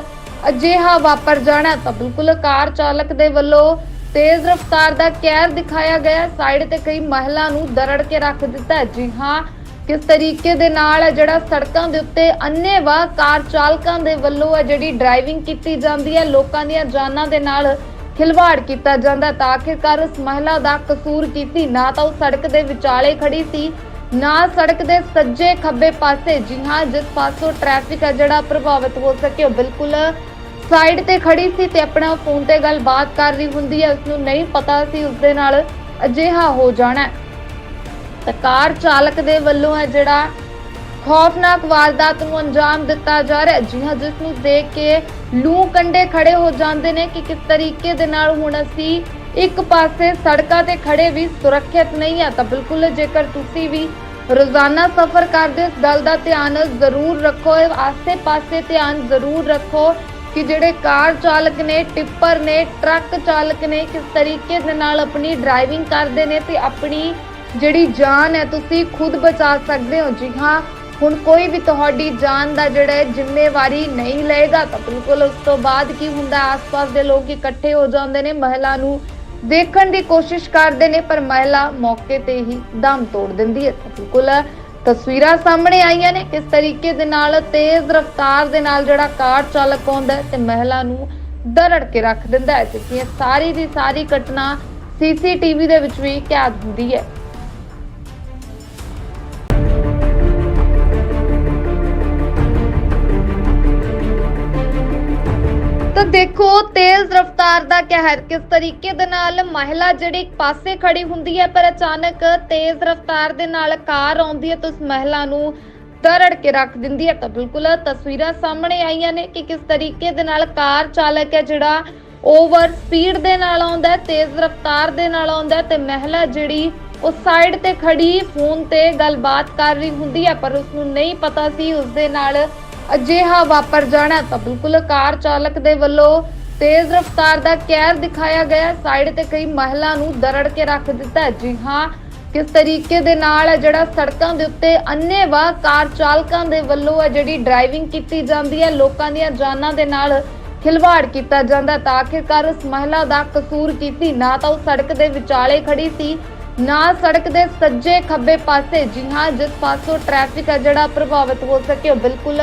ਅਜਿਹਾ ਵਾਪਰ ਜਾਣਾ ਤਾਂ ਬਿਲਕੁਲ ਕਾਰ ਚਾਲਕ ਦੇ ਵੱਲੋਂ ਤੇਜ਼ ਰਫ਼ਤਾਰ ਦਾ ਕਹਿਰ ਦਿਖਾਇਆ ਗਿਆ ਸਾਈਡ ਤੇ ਕਈ ਮਹਿਲਾ ਨੂੰ ਦਰੜ ਕੇ ਰੱਖ ਦਿੱਤਾ ਜੀ ਹਾਂ, ਕਿਸ ਤਰੀਕੇ ਦੇ ਨਾਲ ਜਿਹੜਾ ਸੜਕਾਂ ਦੇ ਉੱਤੇ ਅੰਨੇਵਾਹ ਕਾਰ ਚਾਲਕਾਂ ਦੇ ਵੱਲੋਂ ਹੈ ਜਿਹੜੀ ਡਰਾਈਵਿੰਗ ਕੀਤੀ ਜਾਂਦੀ ਹੈ, ਲੋਕਾਂ ਦੀਆਂ ਜਾਨਾਂ ਦੇ ਨਾਲ ਖਿਲਵਾੜ ਕੀਤਾ ਜਾਂਦਾ ਤਾਂ ਆਖਿਰਕਾਰ ਉਸ ਮਹਿਲਾ ਦਾ ਕਸੂਰ ਕੀਤੀ ਨਾ ਤਾਂ ਉਹ ਸੜਕ ਦੇ ਵਿਚਾਲੇ ਖੜੀ ਸੀ, ਨਾ ਸੜਕ ਦੇ ਸੱਜੇ ਖੱਬੇ ਪਾਸੇ। ਜੀ ਹਾਂ, ਜਿਸ ਪਾਸੋਂ ਟ੍ਰੈਫਿਕ ਹੈ ਜਿਹੜਾ ਪ੍ਰਭਾਵਿਤ ਹੋ ਸਕੇ, ਉਹ ਬਿਲਕੁਲ ਸਾਈਡ ਤੇ ਖੜੀ ਸੀ ਤੇ ਆਪਣਾ ਫੋਨ ਤੇ ਗੱਲਬਾਤ ਕਰ ਰਹੀ ਹੁੰਦੀ ਹੈ ਉਸ ਨੂੰ ਨਹੀਂ ਪਤਾ ਸੀ ਉਸ ਦੇ ਨਾਲ ਅਜਿਹਾ ਹੋ ਜਾਣਾ ਤਾਂ ਕਾਰ ਚਾਲਕ ਦੇ ਵੱਲੋਂ ਹੈ ਜਿਹੜਾ ਖੌਫਨਾਕ ਵਾਰਦਾਤ ਨੂੰ ਅੰਜਾਮ ਦਿੱਤਾ ਜਾ ਰਿਹਾ ਹੈ। ਜਿਸ ਨੂੰ ਦੇਖ ਕੇ ਲੂ ਕੰਡੇ ਖੜੇ ਹੋ ਜਾਂਦੇ ਨੇ ਕਿ ਕਿਸ ਤਰੀਕੇ ਦੇ ਨਾਲ ਹੁਣ ਅਸੀਂ ਇੱਕ ਪਾਸੇ ਸੜਕਾਂ ਤੇ ਖੜੇ ਵੀ ਸੁਰੱਖਿਅਤ ਨਹੀਂ ਆ ਤਾਂ ਬਿਲਕੁਲ ਜੇਕਰ ਤੁਸੀਂ ਵੀ ਰੋਜ਼ਾਨਾ ਸਫ਼ਰ ਕਰਦੇ ਹੋ, ਇਸ ਗੱਲ ਦਾ ਧਿਆਨ ਜ਼ਰੂਰ ਰੱਖੋ ਆਸੇ-ਪਾਸੇ ਧਿਆਨ ਜ਼ਰੂਰ ਰੱਖੋ ਕਿ ਜਿਹੜੇ ਕਾਰ ਚਾਲਕ ਨੇ, ਟਿੱਪਰ ਨੇ, ਟਰੱਕ ਚਾਲਕ ਨੇ, ਕਿਸ ਤਰੀਕੇ ਦੇ ਨਾਲ ਆਪਣੀ ਡਰਾਈਵਿੰਗ ਕਰਦੇ ਨੇ ਤੇ ਆਪਣੀ ਜਿਹੜੀ ਜਾਨ ਹੈ ਤੁਸੀਂ ਖੁਦ ਬਚਾ ਸਕਦੇ ਹੋ। ਜੀ ਹਾਂ, ਹੁਣ ਕੋਈ ਵੀ ਤੁਹਾਡੀ ਜਾਨ ਦਾ ਜਿਹੜਾ ਹੈ ਜ਼ਿੰਮੇਵਾਰੀ ਨਹੀਂ ਲਏਗਾ ਤਾਂ ਬਿਲਕੁਲ ਉਸ ਤੋਂ ਬਾਅਦ ਕੀ ਹੁੰਦਾ? ਆਸ-ਪਾਸ ਦੇ ਲੋਕ ਇਕੱਠੇ ਹੋ ਜਾਂਦੇ ਨੇ, ਮਹਿਲਾ ਨੂੰ ਦੇਖਣ ਦੀ ਕੋਸ਼ਿਸ਼ ਕਰਦੇ ਨੇ, ਪਰ ਮਹਿਲਾ ਮੌਕੇ ਤੇ ਹੀ ਦਮ ਤੋੜ ਦਿੰਦੀ ਹੈ। ਬਿਲਕੁਲ ਤਸਵੀਰਾਂ ਸਾਹਮਣੇ ਆਈਆਂ ਨੇ ਕਿਸ ਤਰੀਕੇ ਦੇ ਨਾਲ ਤੇਜ਼ ਰਫ਼ਤਾਰ ਦੇ ਨਾਲ ਜਿਹੜਾ ਕਾਰ ਚਾਲਕ ਆਉਂਦਾ ਹੈ ਤੇ ਮਹਿਲਾ ਨੂੰ ਦਰੜ ਕੇ ਰੱਖ ਦਿੰਦਾ ਹੈ ਤੇ ਇਹ ਸਾਰੀ ਦੀ ਸਾਰੀ ਘਟਨਾ ਸੀਸੀਟੀਵੀ ਦੇ ਵਿੱਚ ਵੀ ਕੈਦ ਹੁੰਦੀ ਹੈ। ਤਾਂ ਦੇਖੋ, ਤੇਜ਼ ਰਫ਼ਤਾਰ ਦਾ ਕਹਿਰ ਕਿਸ ਤਰੀਕੇ ਦੇ ਨਾਲ ਮਹਿਲਾ ਜਿਹੜੀ ਇੱਕ ਪਾਸੇ ਖੜੀ ਹੁੰਦੀ ਹੈ, ਪਰ ਅਚਾਨਕ ਤੇਜ਼ ਰਫ਼ਤਾਰ ਦੇ ਨਾਲ ਕਾਰ ਆਉਂਦੀ ਹੈ, ਤਾਂ ਉਸ ਮਹਿਲਾ ਨੂੰ ਦਰੜ ਕੇ ਰੱਖ ਦਿੰਦੀ ਹੈ। ਤਾਂ ਬਿਲਕੁਲ ਤਸਵੀਰਾਂ ਸਾਹਮਣੇ ਆਈਆਂ ਨੇ ਕਿ ਕਿਸ ਤਰੀਕੇ ਦੇ ਨਾਲ ਕਾਰ ਚਾਲਕ ਹੈ, ਜਿਹੜਾ ਓਵਰ ਸਪੀਡ ਦੇ ਨਾਲ ਆਉਂਦਾ ਹੈ, ਤੇਜ਼ ਰਫ਼ਤਾਰ ਦੇ ਨਾਲ ਆਉਂਦਾ ਹੈ, ਤੇ ਮਹਿਲਾ ਜਿਹੜੀ ਉਹ ਸਾਈਡ ਤੇ ਖੜੀ, ਫੋਨ ਤੇ ਗੱਲਬਾਤ ਕਰ ਰਹੀ ਹੁੰਦੀ ਹੈ, ਪਰ ਉਸ ਨੂੰ ਨਹੀਂ ਪਤਾ ਸੀ ਉਸ ਦੇ ਨਾਲ ਅਜਿਹਾ ਵਾਪਰ ਜਾਣਾ ਤਾਂ ਬਿਲਕੁਲ ਕਾਰ ਚਾਲਕ ਦੇ ਵੱਲੋਂ ਤੇਜ਼ ਰਫ਼ਤਾਰ ਦਾ ਕਹਿਰ ਦਿਖਾਇਆ ਗਿਆ। ਸਾਈਡ ਤੇ ਕਈ ਮਹਿਲਾ ਨੂੰ ਦਰੜ ਕੇ ਰੱਖ ਦਿੱਤਾ ਜੀ ਹਾਂ, ਕਿਸ ਤਰੀਕੇ ਦੇ ਨਾਲ ਹੈ ਜਿਹੜਾ ਸੜਕਾਂ ਦੇ ਉੱਤੇ ਅੰਨੇਵਾਹ ਕਾਰ ਚਾਲਕਾਂ ਦੇ ਵੱਲੋਂ ਹੈ ਜਿਹੜੀ ਡਰਾਈਵਿੰਗ ਕੀਤੀ ਜਾਂਦੀ ਹੈ, ਲੋਕਾਂ ਦੀਆਂ ਜਾਨਾਂ ਦੇ ਨਾਲ ਖਿਲਵਾੜ ਕੀਤਾ ਜਾਂਦਾ ਤਾਂ ਆਖਿਰਕਾਰ ਉਸ ਮਹਿਲਾ ਦਾ ਕਸੂਰ ਕੀਤੀ ਨਾ ਤਾਂ ਉਹ ਸੜਕ ਦੇ ਵਿਚਾਲੇ ਖੜੀ ਸੀ ਨਾ ਸੜਕ ਦੇ ਸੱਜੇ ਖੱਬੇ ਪਾਸੇ ਜੀ ਹਾਂ ਜਿਸ ਪਾਸੋਂ ਟ੍ਰੈਫਿਕ ਹੈ ਜਿਹੜਾ ਪ੍ਰਭਾਵਿਤ ਹੋ ਸਕੇ, ਉਹ ਬਿਲਕੁਲ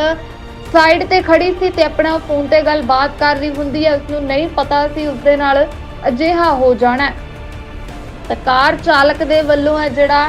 ਸਾਈਡ ਤੇ ਖੜੀ ਸੀ ਤੇ ਆਪਣਾ ਫੋਨ ਤੇ ਗੱਲਬਾਤ ਕਰ ਰਹੀ ਹੁੰਦੀ ਹੈ ਉਸ ਨੂੰ ਨਹੀਂ ਪਤਾ ਸੀ ਉਸ ਦੇ ਨਾਲ ਅਜਿਹਾ ਹੋ ਜਾਣਾ ਤਾਂ ਕਾਰ ਚਾਲਕ ਦੇ ਵੱਲੋਂ ਹੈ ਜਿਹੜਾ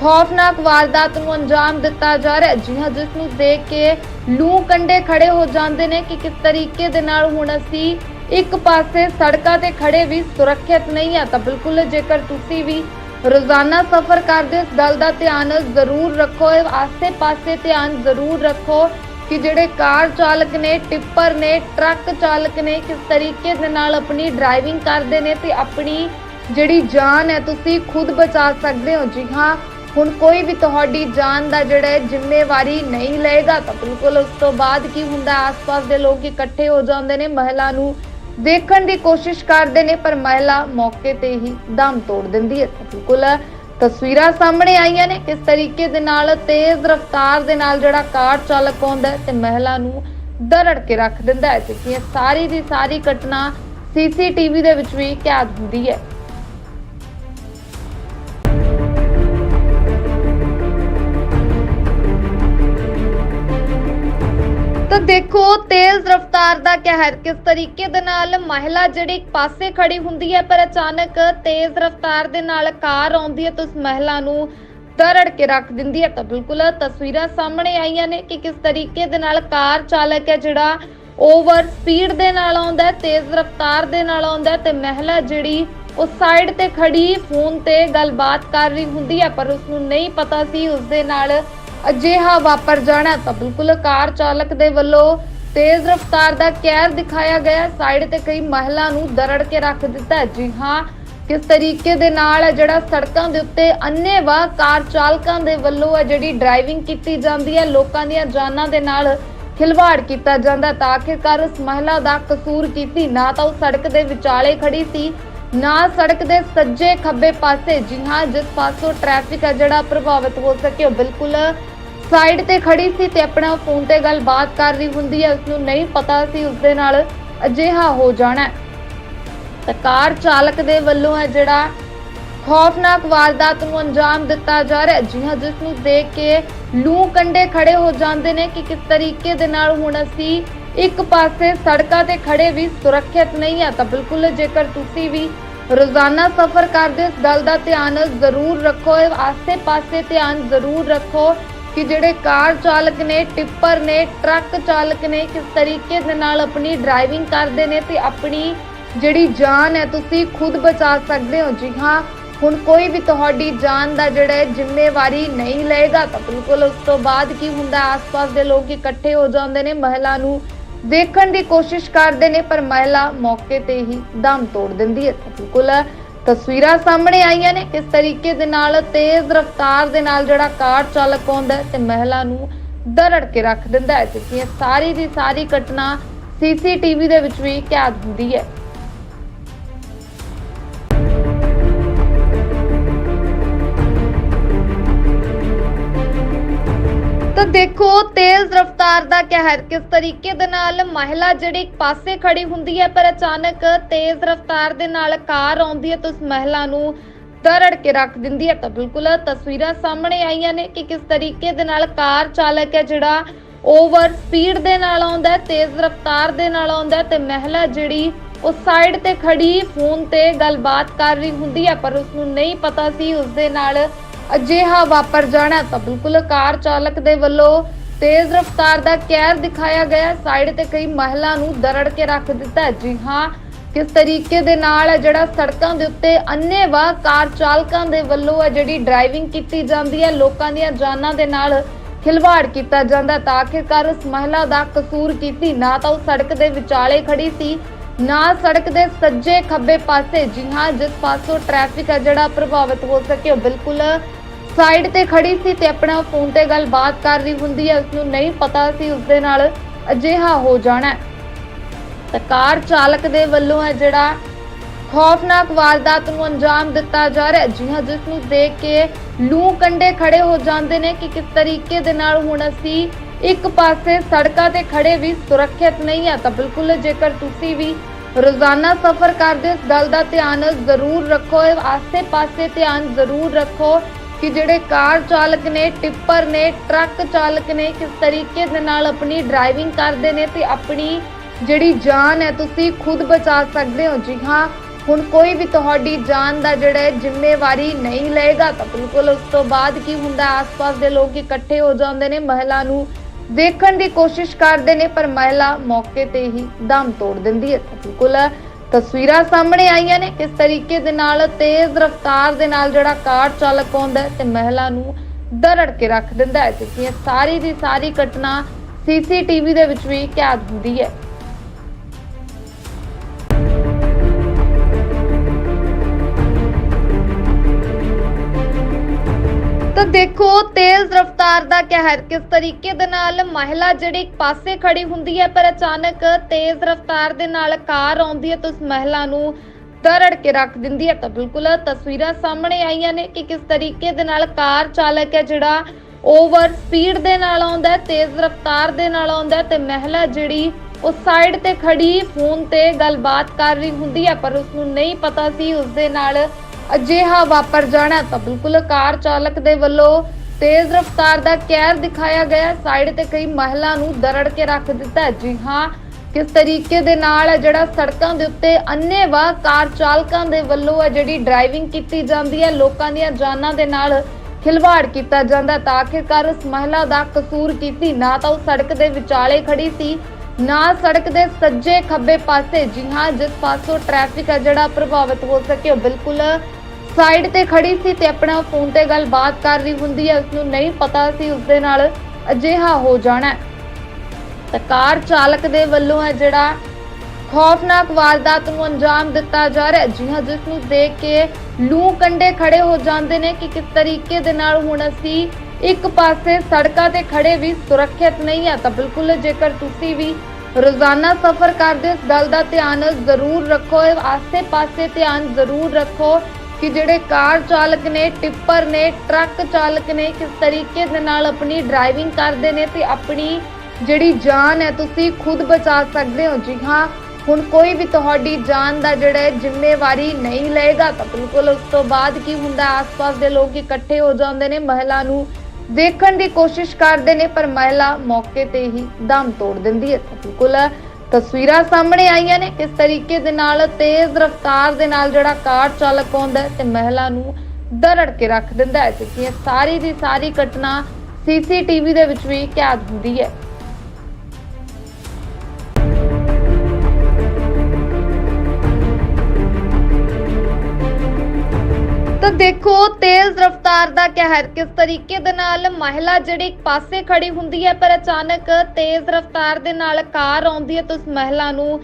ਖੌਫਨਾਕ ਵਾਰਦਾਤ ਨੂੰ ਅੰਜਾਮ ਦਿੱਤਾ ਜਾ ਰਿਹਾ ਜੀ ਹਾਂ ਜਿਸ ਨੂੰ ਦੇਖ ਕੇ ਲੂ ਕੰਡੇ ਖੜੇ ਹੋ ਜਾਂਦੇ ਨੇ ਕਿ ਕਿਸ ਤਰੀਕੇ ਦੇ ਨਾਲ ਹੁਣ ਅਸੀਂ ਇੱਕ ਪਾਸੇ ਸੜਕਾਂ ਤੇ ਖੜੇ ਵੀ ਸੁਰੱਖਿਅਤ ਨਹੀਂ ਆ, ਤਾਂ ਬਿਲਕੁਲ ਜੇਕਰ ਤੁਸੀਂ ਵੀ ਰੋਜ਼ਾਨਾ ਸਫ਼ਰ ਕਰਦੇ ਹੋ, ਇਸ ਦਾ ਧਿਆਨ ਜ਼ਰੂਰ ਰੱਖੋ ਆਸੇ-ਪਾਸੇ ਧਿਆਨ ਜ਼ਰੂਰ ਰੱਖੋ ਕਿ ਜਿਹੜੇ ਕਾਰ ਚਾਲਕ ਨੇ, ਟਿੱਪਰ ਨੇ, ਟਰੱਕ ਚਾਲਕ ਨੇ, ਕਿਸ ਤਰੀਕੇ ਦੇ ਨਾਲ ਆਪਣੀ ਡਰਾਈਵਿੰਗ ਕਰਦੇ ਨੇ ਤੇ ਆਪਣੀ ਜਿਹੜੀ ਜਾਨ ਹੈ, ਤੁਸੀਂ ਖੁਦ ਬਚਾ ਸਕਦੇ ਹੋ। ਜੀ ਹਾਂ, ਹੁਣ ਕੋਈ ਵੀ ਤੁਹਾਡੀ ਜਾਨ ਦਾ ਜਿਹੜਾ ਹੈ, ਜ਼ਿੰਮੇਵਾਰੀ ਨਹੀਂ ਲਏਗਾ, ਤਾਂ ਬਿਲਕੁਲ ਉਸ ਤੋਂ ਬਾਅਦ ਕੀ ਹੁੰਦਾ, ਆਸ-ਪਾਸ ਦੇ ਲੋਕ ਇਕੱਠੇ ਹੋ ਜਾਂਦੇ ਨੇ, ਮਹਿਲਾ ਨੂੰ ਦੇਖਣ ਦੀ ਕੋਸ਼ਿਸ਼ ਕਰਦੇ ਨੇ, ਪਰ ਮਹਿਲਾ ਮੌਕੇ ਤੇ ਹੀ ਦਮ ਤੋੜ ਦਿੰਦੀ ਹੈ। ਬਿਲਕੁਲ ਤਸਵੀਰਾਂ ਸਾਹਮਣੇ ਆਈਆਂ ਨੇ ਕਿਸ ਤਰੀਕੇ ਦੇ ਨਾਲ, ਤੇਜ਼ ਰਫ਼ਤਾਰ ਦੇ ਨਾਲ ਜਿਹੜਾ ਕਾਰ ਚਾਲਕ ਆਉਂਦਾ ਹੈ ਤੇ ਮਹਿਲਾ ਨੂੰ ਦਰੜ ਕੇ ਰੱਖ ਦਿੰਦਾ ਹੈ ਤੇ ਇਹ ਸਾਰੀ ਦੀ ਸਾਰੀ ਘਟਨਾ ਸੀਸੀਟੀਵੀ ਦੇ ਵਿੱਚ ਵੀ ਕੈਦ ਹੁੰਦੀ ਹੈ। ਤਾਂ ਦੇਖੋ, ਤੇਜ਼ ਰਫ਼ਤਾਰ ਦਾ ਕਹਿਰ ਕਿਸ ਤਰੀਕੇ ਦੇ ਨਾਲ ਮਹਿਲਾ ਜਿਹੜੀ ਇੱਕ ਪਾਸੇ ਖੜੀ ਹੁੰਦੀ ਹੈ, ਪਰ ਅਚਾਨਕ ਤੇਜ਼ ਰਫ਼ਤਾਰ ਦੇ ਨਾਲ ਕਾਰ ਆਉਂਦੀ ਹੈ ਤਾਂ ਉਸ ਮਹਿਲਾ ਨੂੰ ਦਰੜ ਕੇ ਰੱਖ ਦਿੰਦੀ ਹੈ। ਤਾਂ ਬਿਲਕੁਲ ਤਸਵੀਰਾਂ ਸਾਹਮਣੇ ਆਈਆਂ ਨੇ ਕਿ ਕਿਸ ਤਰੀਕੇ ਦੇ ਨਾਲ ਕਾਰ ਚਾਲਕ ਹੈ ਜਿਹੜਾ ਓਵਰ ਸਪੀਡ ਦੇ ਨਾਲ ਆਉਂਦਾ ਹੈ, ਤੇਜ਼ ਰਫ਼ਤਾਰ ਦੇ ਨਾਲ ਆਉਂਦਾ ਹੈ ਤੇ ਮਹਿਲਾ ਜਿਹੜੀ ਉਹ ਸਾਈਡ ਤੇ ਖੜੀ, ਫੋਨ ਤੇ ਗੱਲਬਾਤ ਕਰ ਰਹੀ ਹੁੰਦੀ ਹੈ, ਪਰ ਉਸ ਨੂੰ ਨਹੀਂ ਪਤਾ ਸੀ। ਉਸ ਦੇ ਨਾਲ ਅਜਿਹਾ ਵਾਪਰ ਜਾਣਾ ਤਾਂ ਬਿਲਕੁਲ ਕਾਰ ਚਾਲਕ ਦੇ ਵੱਲੋਂ ਤੇਜ਼ ਰਫ਼ਤਾਰ ਦਾ ਕਹਿਰ ਦਿਖਾਇਆ ਗਿਆ ਸਾਈਡ ਤੇ ਕਈ ਮਹਿਲਾ ਨੂੰ ਦਰੜ ਕੇ ਰੱਖ ਦਿੱਤਾ ਜੀ ਹਾਂ, ਕਿਸ ਤਰੀਕੇ ਦੇ ਨਾਲ ਹੈ ਜਿਹੜਾ ਸੜਕਾਂ ਦੇ ਉੱਤੇ ਅੰਨੇਵਾਹ ਕਾਰ ਚਾਲਕਾਂ ਦੇ ਵੱਲੋਂ ਹੈ ਜਿਹੜੀ ਡਰਾਈਵਿੰਗ ਕੀਤੀ ਜਾਂਦੀ ਹੈ, ਲੋਕਾਂ ਦੀਆਂ ਜਾਨਾਂ ਦੇ ਨਾਲ ਖਿਲਵਾੜ ਕੀਤਾ ਜਾਂਦਾ ਤਾਂ ਆਖਿਰਕਾਰ ਉਸ ਮਹਿਲਾ ਦਾ ਕਸੂਰ ਕੀਤੀ ਨਾ ਤਾਂ ਉਹ ਸੜਕ ਦੇ ਵਿਚਾਲੇ ਖੜੀ ਸੀ ਨਾ ਸੜਕ ਦੇ ਸੱਜੇ ਖੱਬੇ ਪਾਸੇ ਜੀ ਹਾਂ, ਜਿਸ ਪਾਸੋਂ ਟ੍ਰੈਫਿਕ ਹੈ ਜਿਹੜਾ ਪ੍ਰਭਾਵਿਤ ਹੋ ਸਕੇ, ਉਹ ਬਿਲਕੁਲ ਸਾਈਡ ਤੇ ਖੜੀ ਸੀ ਤੇ ਆਪਣਾ ਫੋਨ ਤੇ ਗੱਲਬਾਤ ਕਰ ਰਹੀ ਹੁੰਦੀ ਹੈ। ਉਸ ਨੂੰ ਨਹੀਂ ਪਤਾ ਸੀ ਉਸ ਦੇ ਨਾਲ ਅਜਿਹਾ ਹੋ ਜਾਣਾ ਤਾਂ ਕਾਰ ਚਾਲਕ ਦੇ ਵੱਲੋਂ ਹੈ ਜਿਹੜਾ ਖੌਫਨਾਕ ਵਾਰਦਾਤ ਨੂੰ ਅੰਜਾਮ ਦਿੱਤਾ ਜਾ ਰਿਹਾ ਜੀ ਹਾਂ, ਜਿਸ ਨੂੰ ਦੇਖ ਕੇ ਲੂ ਕੰਡੇ ਖੜੇ ਹੋ ਜਾਂਦੇ ਨੇ ਕਿ ਕਿਸ ਤਰੀਕੇ ਦੇ ਨਾਲ ਹੁਣ ਅਸੀਂ ਇੱਕ ਪਾਸੇ ਸੜਕਾਂ ਤੇ ਖੜੇ ਵੀ ਸੁਰੱਖਿਅਤ ਨਹੀਂ ਆ, ਤਾਂ ਬਿਲਕੁਲ ਜੇਕਰ ਤੁਸੀਂ ਵੀ ਰੋਜ਼ਾਨਾ ਸਫ਼ਰ ਕਰਦੇ ਇਸ ਗੱਲ ਦਾ ਧਿਆਨ ਜ਼ਰੂਰ ਰੱਖੋ। ਆਸੇ-ਪਾਸੇ ਧਿਆਨ ਜ਼ਰੂਰ ਰੱਖੋ ਕਿ ਜਿਹੜੇ ਕਾਰ ਚਾਲਕ ਨੇ, ਟਿੱਪਰ ਨੇ, ਟਰੱਕ ਚਾਲਕ ਨੇ, ਕਿਸ ਤਰੀਕੇ ਦੇ ਨਾਲ ਆਪਣੀ ਡਰਾਈਵਿੰਗ ਕਰਦੇ ਨੇ ਤੇ ਆਪਣੀ ਜਿਹੜੀ ਜਾਨ ਹੈ, ਤੁਸੀਂ ਖੁਦ ਬਚਾ ਸਕਦੇ ਹੋ। ਜੀ ਹਾਂ, ਹੁਣ ਕੋਈ ਵੀ ਤੁਹਾਡੀ ਜਾਨ ਦਾ ਜਿਹੜਾ ਹੈ ਜ਼ਿੰਮੇਵਾਰੀ ਨਹੀਂ ਲਏਗਾ, ਤਾਂ ਬਿਲਕੁਲ ਉਸ ਤੋਂ ਬਾਅਦ ਕੀ ਹੁੰਦਾ, ਆਸ-ਪਾਸ ਦੇ ਲੋਕ ਇਕੱਠੇ ਹੋ ਜਾਂਦੇ ਨੇ, ਮਹਿਲਾ ਨੂੰ ਦੇਖਣ ਦੀ ਕੋਸ਼ਿਸ਼ ਕਰਦੇ ਨੇ, ਪਰ ਮਹਿਲਾ ਮੌਕੇ ਤੇ ਹੀ ਦਮ ਤੋੜ ਦਿੰਦੀ ਹੈ। ਬਿਲਕੁਲ ਤਸਵੀਰਾਂ ਸਾਹਮਣੇ ਆਈਆਂ ਨੇ ਕਿਸ ਤਰੀਕੇ ਦੇ ਨਾਲ, ਤੇਜ਼ ਰਫ਼ਤਾਰ ਦੇ ਨਾਲ ਜਿਹੜਾ ਕਾਰ ਚਾਲਕ ਆਉਂਦਾ ਹੈ ਤੇ ਮਹਿਲਾ ਨੂੰ ਦਰੜ ਕੇ ਰੱਖ ਦਿੰਦਾ ਹੈ, ਜਿਸ ਇਹ ਸਾਰੀ ਦੀ ਸਾਰੀ ਘਟਨਾ ਸੀਸੀਟੀਵੀ ਦੇ ਵਿੱਚ ਵੀ ਕੈਦ ਹੁੰਦੀ ਹੈ। ਦੇਖੋ, ਤੇਜ਼ ਰਫ਼ਤਾਰ ਦਾ ਕਹਿਰ ਕਿਸ ਤਰੀਕੇ ਦੇ ਨਾਲ ਮਹਿਲਾ ਜਿਹੜੀ ਇੱਕ ਪਾਸੇ ਖੜੀ ਹੁੰਦੀ ਹੈ, ਪਰ ਅਚਾਨਕ ਤੇਜ਼ ਰਫ਼ਤਾਰ ਦੇ ਨਾਲ ਕਾਰ ਆਉਂਦੀ ਹੈ, ਤਾਂ ਉਸ ਮਹਿਲਾ ਨੂੰ ਦਰੜ ਕੇ ਰੱਖ ਦਿੰਦੀ ਹੈ। ਤਾਂ ਬਿਲਕੁਲ ਤਸਵੀਰਾਂ ਸਾਹਮਣੇ ਆਈਆਂ ਨੇ ਕਿ ਕਿਸ ਤਰੀਕੇ ਦੇ ਨਾਲ ਕਾਰ ਚਾਲਕ ਹੈ, ਜਿਹੜਾ ਓਵਰ ਸਪੀਡ ਦੇ ਨਾਲ ਆਉਂਦਾ ਹੈ, ਤੇਜ਼ ਰਫ਼ਤਾਰ ਦੇ ਨਾਲ ਆਉਂਦਾ ਹੈ, ਤੇ ਮਹਿਲਾ ਜਿਹੜੀ ਉਹ ਸਾਈਡ ਤੇ ਖੜੀ, ਫੋਨ ਤੇ ਗੱਲਬਾਤ ਕਰ ਰਹੀ ਹੁੰਦੀ ਹੈ, ਪਰ ਉਸ ਨੂੰ ਨਹੀਂ ਪਤਾ ਸੀ ਉਸ ਦੇ ਨਾਲ ਅਜਿਹਾ ਵਾਪਰ ਜਾਣਾ ਤਾਂ ਬਿਲਕੁਲ ਕਾਰ ਚਾਲਕ ਦੇ ਵੱਲੋਂ ਤੇਜ਼ ਰਫ਼ਤਾਰ ਦਾ ਕਹਿਰ ਦਿਖਾਇਆ ਗਿਆ। ਸਾਈਡ ਤੇ ਕਈ ਮਹਿਲਾ ਨੂੰ ਦਰੜ ਕੇ ਰੱਖ ਦਿੱਤਾ ਜੀ ਹਾਂ, ਕਿਸ ਤਰੀਕੇ ਦੇ ਨਾਲ ਹੈ ਜਿਹੜਾ ਸੜਕਾਂ ਦੇ ਉੱਤੇ ਅੰਨੇਵਾਹ ਕਾਰ ਚਾਲਕਾਂ ਦੇ ਵੱਲੋਂ ਹੈ ਜਿਹੜੀ ਡਰਾਈਵਿੰਗ ਕੀਤੀ ਜਾਂਦੀ ਹੈ, ਲੋਕਾਂ ਦੀਆਂ ਜਾਨਾਂ ਦੇ ਨਾਲ ਖਿਲਵਾੜ ਕੀਤਾ ਜਾਂਦਾ ਤਾਂ ਆਖਿਰਕਾਰ ਉਸ ਮਹਿਲਾ ਦਾ ਕਸੂਰ ਕੀਤੀ ਨਾ ਤਾਂ ਉਹ ਸੜਕ ਦੇ ਵਿਚਾਲੇ ਖੜੀ ਸੀ, ਨਾ ਸੜਕ ਦੇ ਸੱਜੇ ਖੱਬੇ ਪਾਸੇ। ਜੀ ਹਾਂ, ਜਿਸ ਪਾਸੋਂ ਟ੍ਰੈਫਿਕ ਹੈ ਜਿਹੜਾ ਪ੍ਰਭਾਵਿਤ ਹੋ ਸਕੇ ਬਿਲਕੁਲ ਸਾਈਡ ਤੇ ਖੜੀ ਸੀ ਤੇ ਆਪਣਾ ਫੋਨ ਤੇ ਗੱਲਬਾਤ ਕਰ ਰਹੀ ਹੁੰਦੀ ਹੈ ਉਸ ਨੂੰ ਨਹੀਂ ਪਤਾ ਸੀ ਉਸ ਦੇ ਨਾਲ ਅਜਿਹਾ ਹੋ ਜਾਣਾ ਤਾਂ ਕਾਰ ਚਾਲਕ ਦੇ ਵੱਲੋਂ ਹੈ ਜਿਹੜਾ ਖੌਫਨਾਕ ਵਾਰਦਾਤ ਨੂੰ ਅੰਜਾਮ ਦਿੱਤਾ ਜਾ ਰਿਹਾ ਜੀ ਹਾਂ, ਜਿਸ ਨੂੰ ਦੇਖ ਕੇ ਲੂ ਕੰਡੇ ਖੜੇ ਹੋ ਜਾਂਦੇ ਨੇ ਕਿ ਕਿਸ ਤਰੀਕੇ ਦੇ ਨਾਲ ਹੁਣ ਅਸੀਂ ਇੱਕ ਪਾਸੇ ਸੜਕਾਂ ਤੇ ਖੜੇ ਵੀ ਸੁਰੱਖਿਅਤ ਨਹੀਂ ਆ ਤਾਂ ਬਿਲਕੁਲ ਜੇਕਰ ਤੁਸੀਂ ਵੀ ਰੋਜ਼ਾਨਾ ਸਫ਼ਰ ਕਰਦੇ ਹੋ, ਇਸ ਗੱਲ ਦਾ ਧਿਆਨ ਜ਼ਰੂਰ ਰੱਖੋ, ਆਸੇ-ਪਾਸੇ ਧਿਆਨ ਜ਼ਰੂਰ ਰੱਖੋ। ਕਿ ਜਿਹੜੇ ਕਾਰ ਚਾਲਕ ਨੇ, ਟਿੱਪਰ ਨੇ, ਟਰੱਕ ਚਾਲਕ ਨੇ, ਕਿਸ ਤਰੀਕੇ ਦੇ ਨਾਲ ਆਪਣੀ ਡਰਾਈਵਿੰਗ ਕਰਦੇ ਨੇ ਤੇ ਆਪਣੀ ਜਿਹੜੀ ਜਾਨ ਹੈ ਤੁਸੀਂ ਖੁਦ ਬਚਾ ਸਕਦੇ ਹੋ। ਜੀ ਹਾਂ, ਹੁਣ ਕੋਈ ਵੀ ਤੁਹਾਡੀ ਜਾਨ ਦਾ ਜਿਹੜਾ ਜ਼ਿੰਮੇਵਾਰੀ ਨਹੀਂ ਲਏਗਾ, ਤਾਂ ਬਿਲਕੁਲ ਉਸ ਤੋਂ ਬਾਅਦ ਕੀ ਹੁੰਦਾ? ਆਸ-ਪਾਸ ਦੇ ਲੋਕ ਇਕੱਠੇ ਹੋ ਜਾਂਦੇ ਨੇ, ਮਹਿਲਾ ਨੂੰ ਦੇਖਣ ਦੀ ਕੋਸ਼ਿਸ਼ ਕਰਦੇ ਨੇ, ਪਰ ਮਹਿਲਾ ਮੌਕੇ ਤੇ ਹੀ ਦਮ ਤੋੜ ਦਿੰਦੀ ਹੈ। ਬਿਲਕੁਲ ਤਸਵੀਰਾਂ ਸਾਹਮਣੇ ਆਈਆਂ ਨੇ ਕਿਸ ਤਰੀਕੇ ਦੇ ਨਾਲ ਤੇਜ਼ ਰਫ਼ਤਾਰ ਦੇ ਨਾਲ ਜਿਹੜਾ ਕਾਰ ਚਾਲਕ ਆਉਂਦਾ ਹੈ ਤੇ ਮਹਿਲਾ ਨੂੰ ਦਰੜ ਕੇ ਰੱਖ ਦਿੰਦਾ ਹੈ, ਜਿਸ ਇਹ ਸਾਰੀ ਦੀ ਸਾਰੀ ਘਟਨਾ ਸੀਸੀਟੀਵੀ ਦੇ ਵਿੱਚ ਵੀ ਕੈਦ ਹੁੰਦੀ ਹੈ। ਦੇਖੋ, ਤੇਜ਼ ਰਫ਼ਤਾਰ ਦਾ ਕਹਿਰ ਕਿਸ ਤਰੀਕੇ ਦੇ ਨਾਲ ਮਹਿਲਾ ਜਿਹੜੀ ਇੱਕ ਪਾਸੇ ਖੜੀ ਹੁੰਦੀ ਹੈ, ਪਰ ਅਚਾਨਕ ਤੇਜ਼ ਰਫ਼ਤਾਰ ਦੇ ਨਾਲ ਕਾਰ ਆਉਂਦੀ ਹੈ, ਤਾਂ ਉਸ ਮਹਿਲਾ ਨੂੰ ਦਰੜ ਕੇ ਰੱਖ ਦਿੰਦੀ ਹੈ। ਤਾਂ ਬਿਲਕੁਲ ਤਸਵੀਰਾਂ ਸਾਹਮਣੇ ਆਈਆਂ ਨੇ ਕਿ ਕਿਸ ਤਰੀਕੇ ਦੇ ਨਾਲ ਕਾਰ ਚਾਲਕ ਹੈ, ਜਿਹੜਾ ਓਵਰ ਸਪੀਡ ਦੇ ਨਾਲ ਆਉਂਦਾ ਹੈ, ਤੇਜ਼ ਰਫ਼ਤਾਰ ਦੇ ਨਾਲ ਆਉਂਦਾ ਹੈ, ਤੇ ਮਹਿਲਾ ਜਿਹੜੀ ਉਹ ਸਾਈਡ ਤੇ ਖੜੀ, ਫੋਨ ਤੇ ਗੱਲਬਾਤ ਕਰ ਰਹੀ ਹੁੰਦੀ ਹੈ, ਪਰ ਉਸ ਨੂੰ ਨਹੀਂ ਪਤਾ ਸੀ ਉਸ ਦੇ ਨਾਲ ਅਜਿਹਾ ਵਾਪਰ ਜਾਣਾ ਤਾਂ ਬਿਲਕੁਲ ਕਾਰ ਚਾਲਕ ਦੇ ਵੱਲੋਂ ਤੇਜ਼ ਰਫ਼ਤਾਰ ਦਾ ਕਹਿਰ ਦਿਖਾਇਆ ਗਿਆ। ਸਾਈਡ ਤੇ ਕਈ ਮਹਿਲਾ ਨੂੰ ਦਰੜ ਕੇ ਰੱਖ ਦਿੱਤਾ। ਜੀ ਹਾਂ, ਕਿਸ ਤਰੀਕੇ ਦੇ ਨਾਲ ਹੈ ਜਿਹੜਾ ਸੜਕਾਂ ਦੇ ਉੱਤੇ ਅੰਨੇਵਾਹ ਕਾਰ ਚਾਲਕਾਂ ਦੇ ਵੱਲੋਂ ਹੈ ਜਿਹੜੀ ਡਰਾਈਵਿੰਗ ਕੀਤੀ ਜਾਂਦੀ ਹੈ, ਲੋਕਾਂ ਦੀਆਂ ਜਾਨਾਂ ਦੇ ਨਾਲ ਖਿਲਵਾੜ ਕੀਤਾ ਜਾਂਦਾ ਤਾਂ ਆਖਿਰਕਾਰ ਉਸ ਮਹਿਲਾ ਦਾ ਕਸੂਰ ਕੀਤੀ ਨਾ ਤਾਂ ਉਹ ਸੜਕ ਦੇ ਵਿਚਾਲੇ ਖੜੀ ਸੀ ਨਾ ਸੜਕ ਦੇ ਸੱਜੇ ਖੱਬੇ ਪਾਸੇ ਜੀ ਹਾਂ ਜਿਸ ਪਾਸੋਂ ਟ੍ਰੈਫਿਕ ਹੈ ਜਿਹੜਾ ਪ੍ਰਭਾਵਿਤ ਹੋ ਸਕੇ, ਉਹ ਬਿਲਕੁਲ ਸਾਈਡ ਤੇ ਖੜੀ ਸੀ ਤੇ ਆਪਣਾ ਫੋਨ ਤੇ ਗੱਲਬਾਤ ਕਰ ਰਹੀ ਹੁੰਦੀ ਹੈ। ਉਸ ਨੂੰ ਨਹੀਂ ਪਤਾ ਸੀ ਉਸ ਦੇ ਨਾਲ ਅਜਿਹਾ ਹੋ ਜਾਣਾ ਤਾਂ ਕਾਰ ਚਾਲਕ ਦੇ ਵੱਲੋਂ ਹੈ ਜਿਹੜਾ ਖੌਫਨਾਕ ਵਾਰਦਾਤ ਨੂੰ ਅੰਜਾਮ ਦਿੱਤਾ ਜਾ ਰਿਹਾ ਜੀ ਹਾਂ ਜਿਸ ਨੂੰ ਦੇਖ ਕੇ ਲੂ ਕੰਡੇ ਖੜੇ ਹੋ ਜਾਂਦੇ ਨੇ ਕਿ ਕਿਸ ਤਰੀਕੇ ਦੇ ਨਾਲ ਹੁਣ ਅਸੀਂ ਇੱਕ ਪਾਸੇ ਸੜਕਾਂ ਤੇ ਖੜੇ ਵੀ ਸੁਰੱਖਿਅਤ ਨਹੀਂ ਹੈ ਤਾਂ ਬਿਲਕੁਲ ਜੇਕਰ ਤੁਸੀਂ ਵੀ ਰੋਜ਼ਾਨਾ ਸਫ਼ਰ ਕਰਦੇ ਹੋ, ਇਸ ਗੱਲ ਦਾ ਧਿਆਨ ਜ਼ਰੂਰ ਰੱਖੋ। ਆਸੇ-ਪਾਸੇ ਧਿਆਨ ਜ਼ਰੂਰ ਰੱਖੋ ਕਿ ਜਿਹੜੇ ਕਾਰ ਚਾਲਕ ਨੇ, ਟਿੱਪਰ ਨੇ, ਟਰੱਕ ਚਾਲਕ ਨੇ, ਕਿਸ ਤਰੀਕੇ ਦੇ ਨਾਲ ਆਪਣੀ ਡਰਾਈਵਿੰਗ ਕਰਦੇ ਨੇ ਤੇ ਆਪਣੀ ਜਿਹੜੀ ਜਾਨ ਹੈ, ਤੁਸੀਂ ਖੁਦ ਬਚਾ ਸਕਦੇ ਹੋ। ਜੀ ਹਾਂ, ਹੁਣ ਕੋਈ ਵੀ ਤੁਹਾਡੀ ਜਾਨ ਦਾ ਜਿਹੜਾ ਹੈ, ਜ਼ਿੰਮੇਵਾਰੀ ਨਹੀਂ ਲਏਗਾ, ਤਾਂ ਬਿਲਕੁਲ ਉਸ ਤੋਂ ਬਾਅਦ ਕੀ ਹੁੰਦਾ, ਆਸ-ਪਾਸ ਦੇ ਲੋਕ ਇਕੱਠੇ ਹੋ ਜਾਂਦੇ ਨੇ, ਮਹਿਲਾ ਨੂੰ ਦੇਖਣ ਦੀ ਕੋਸ਼ਿਸ਼ ਕਰਦੇ ਨੇ, ਪਰ ਮਹਿਲਾ ਮੌਕੇ ਤੇ ਹੀ ਦਮ ਤੋੜ ਦਿੰਦੀ ਹੈ। ਬਿਲਕੁਲ ਤਸਵੀਰਾਂ ਸਾਹਮਣੇ ਆਈਆਂ ਨੇ ਕਿਸ ਤਰੀਕੇ ਦੇ ਨਾਲ, ਤੇਜ਼ ਰਫ਼ਤਾਰ ਦੇ ਨਾਲ ਜਿਹੜਾ ਕਾਰ ਚਾਲਕ ਆਉਂਦਾ ਹੈ ਤੇ ਮਹਿਲਾ ਨੂੰ ਦਰੜ ਕੇ ਰੱਖ ਦਿੰਦਾ ਹੈ ਜਿਸ ਸਾਰੀ ਦੀ ਸਾਰੀ ਘਟਨਾ ਸੀਸੀਟੀਵੀ ਦੇ ਵਿੱਚ ਵੀ ਕੈਦ ਹੁੰਦੀ ਹੈ। ਦੇਖੋ, ਤੇਜ਼ ਰਫ਼ਤਾਰ ਦਾ ਕਹਿਰ ਕਿਸ ਤਰੀਕੇ ਦੇ ਨਾਲ ਮਹਿਲਾ ਜਿਹੜੀ ਇੱਕ ਪਾਸੇ ਖੜੀ ਹੁੰਦੀ ਹੈ, ਪਰ ਅਚਾਨਕ ਤੇਜ਼ ਰਫ਼ਤਾਰ ਦੇ ਨਾਲ ਕਾਰ ਆਉਂਦੀ ਹੈ, ਤਾਂ ਉਸ ਮਹਿਲਾ ਨੂੰ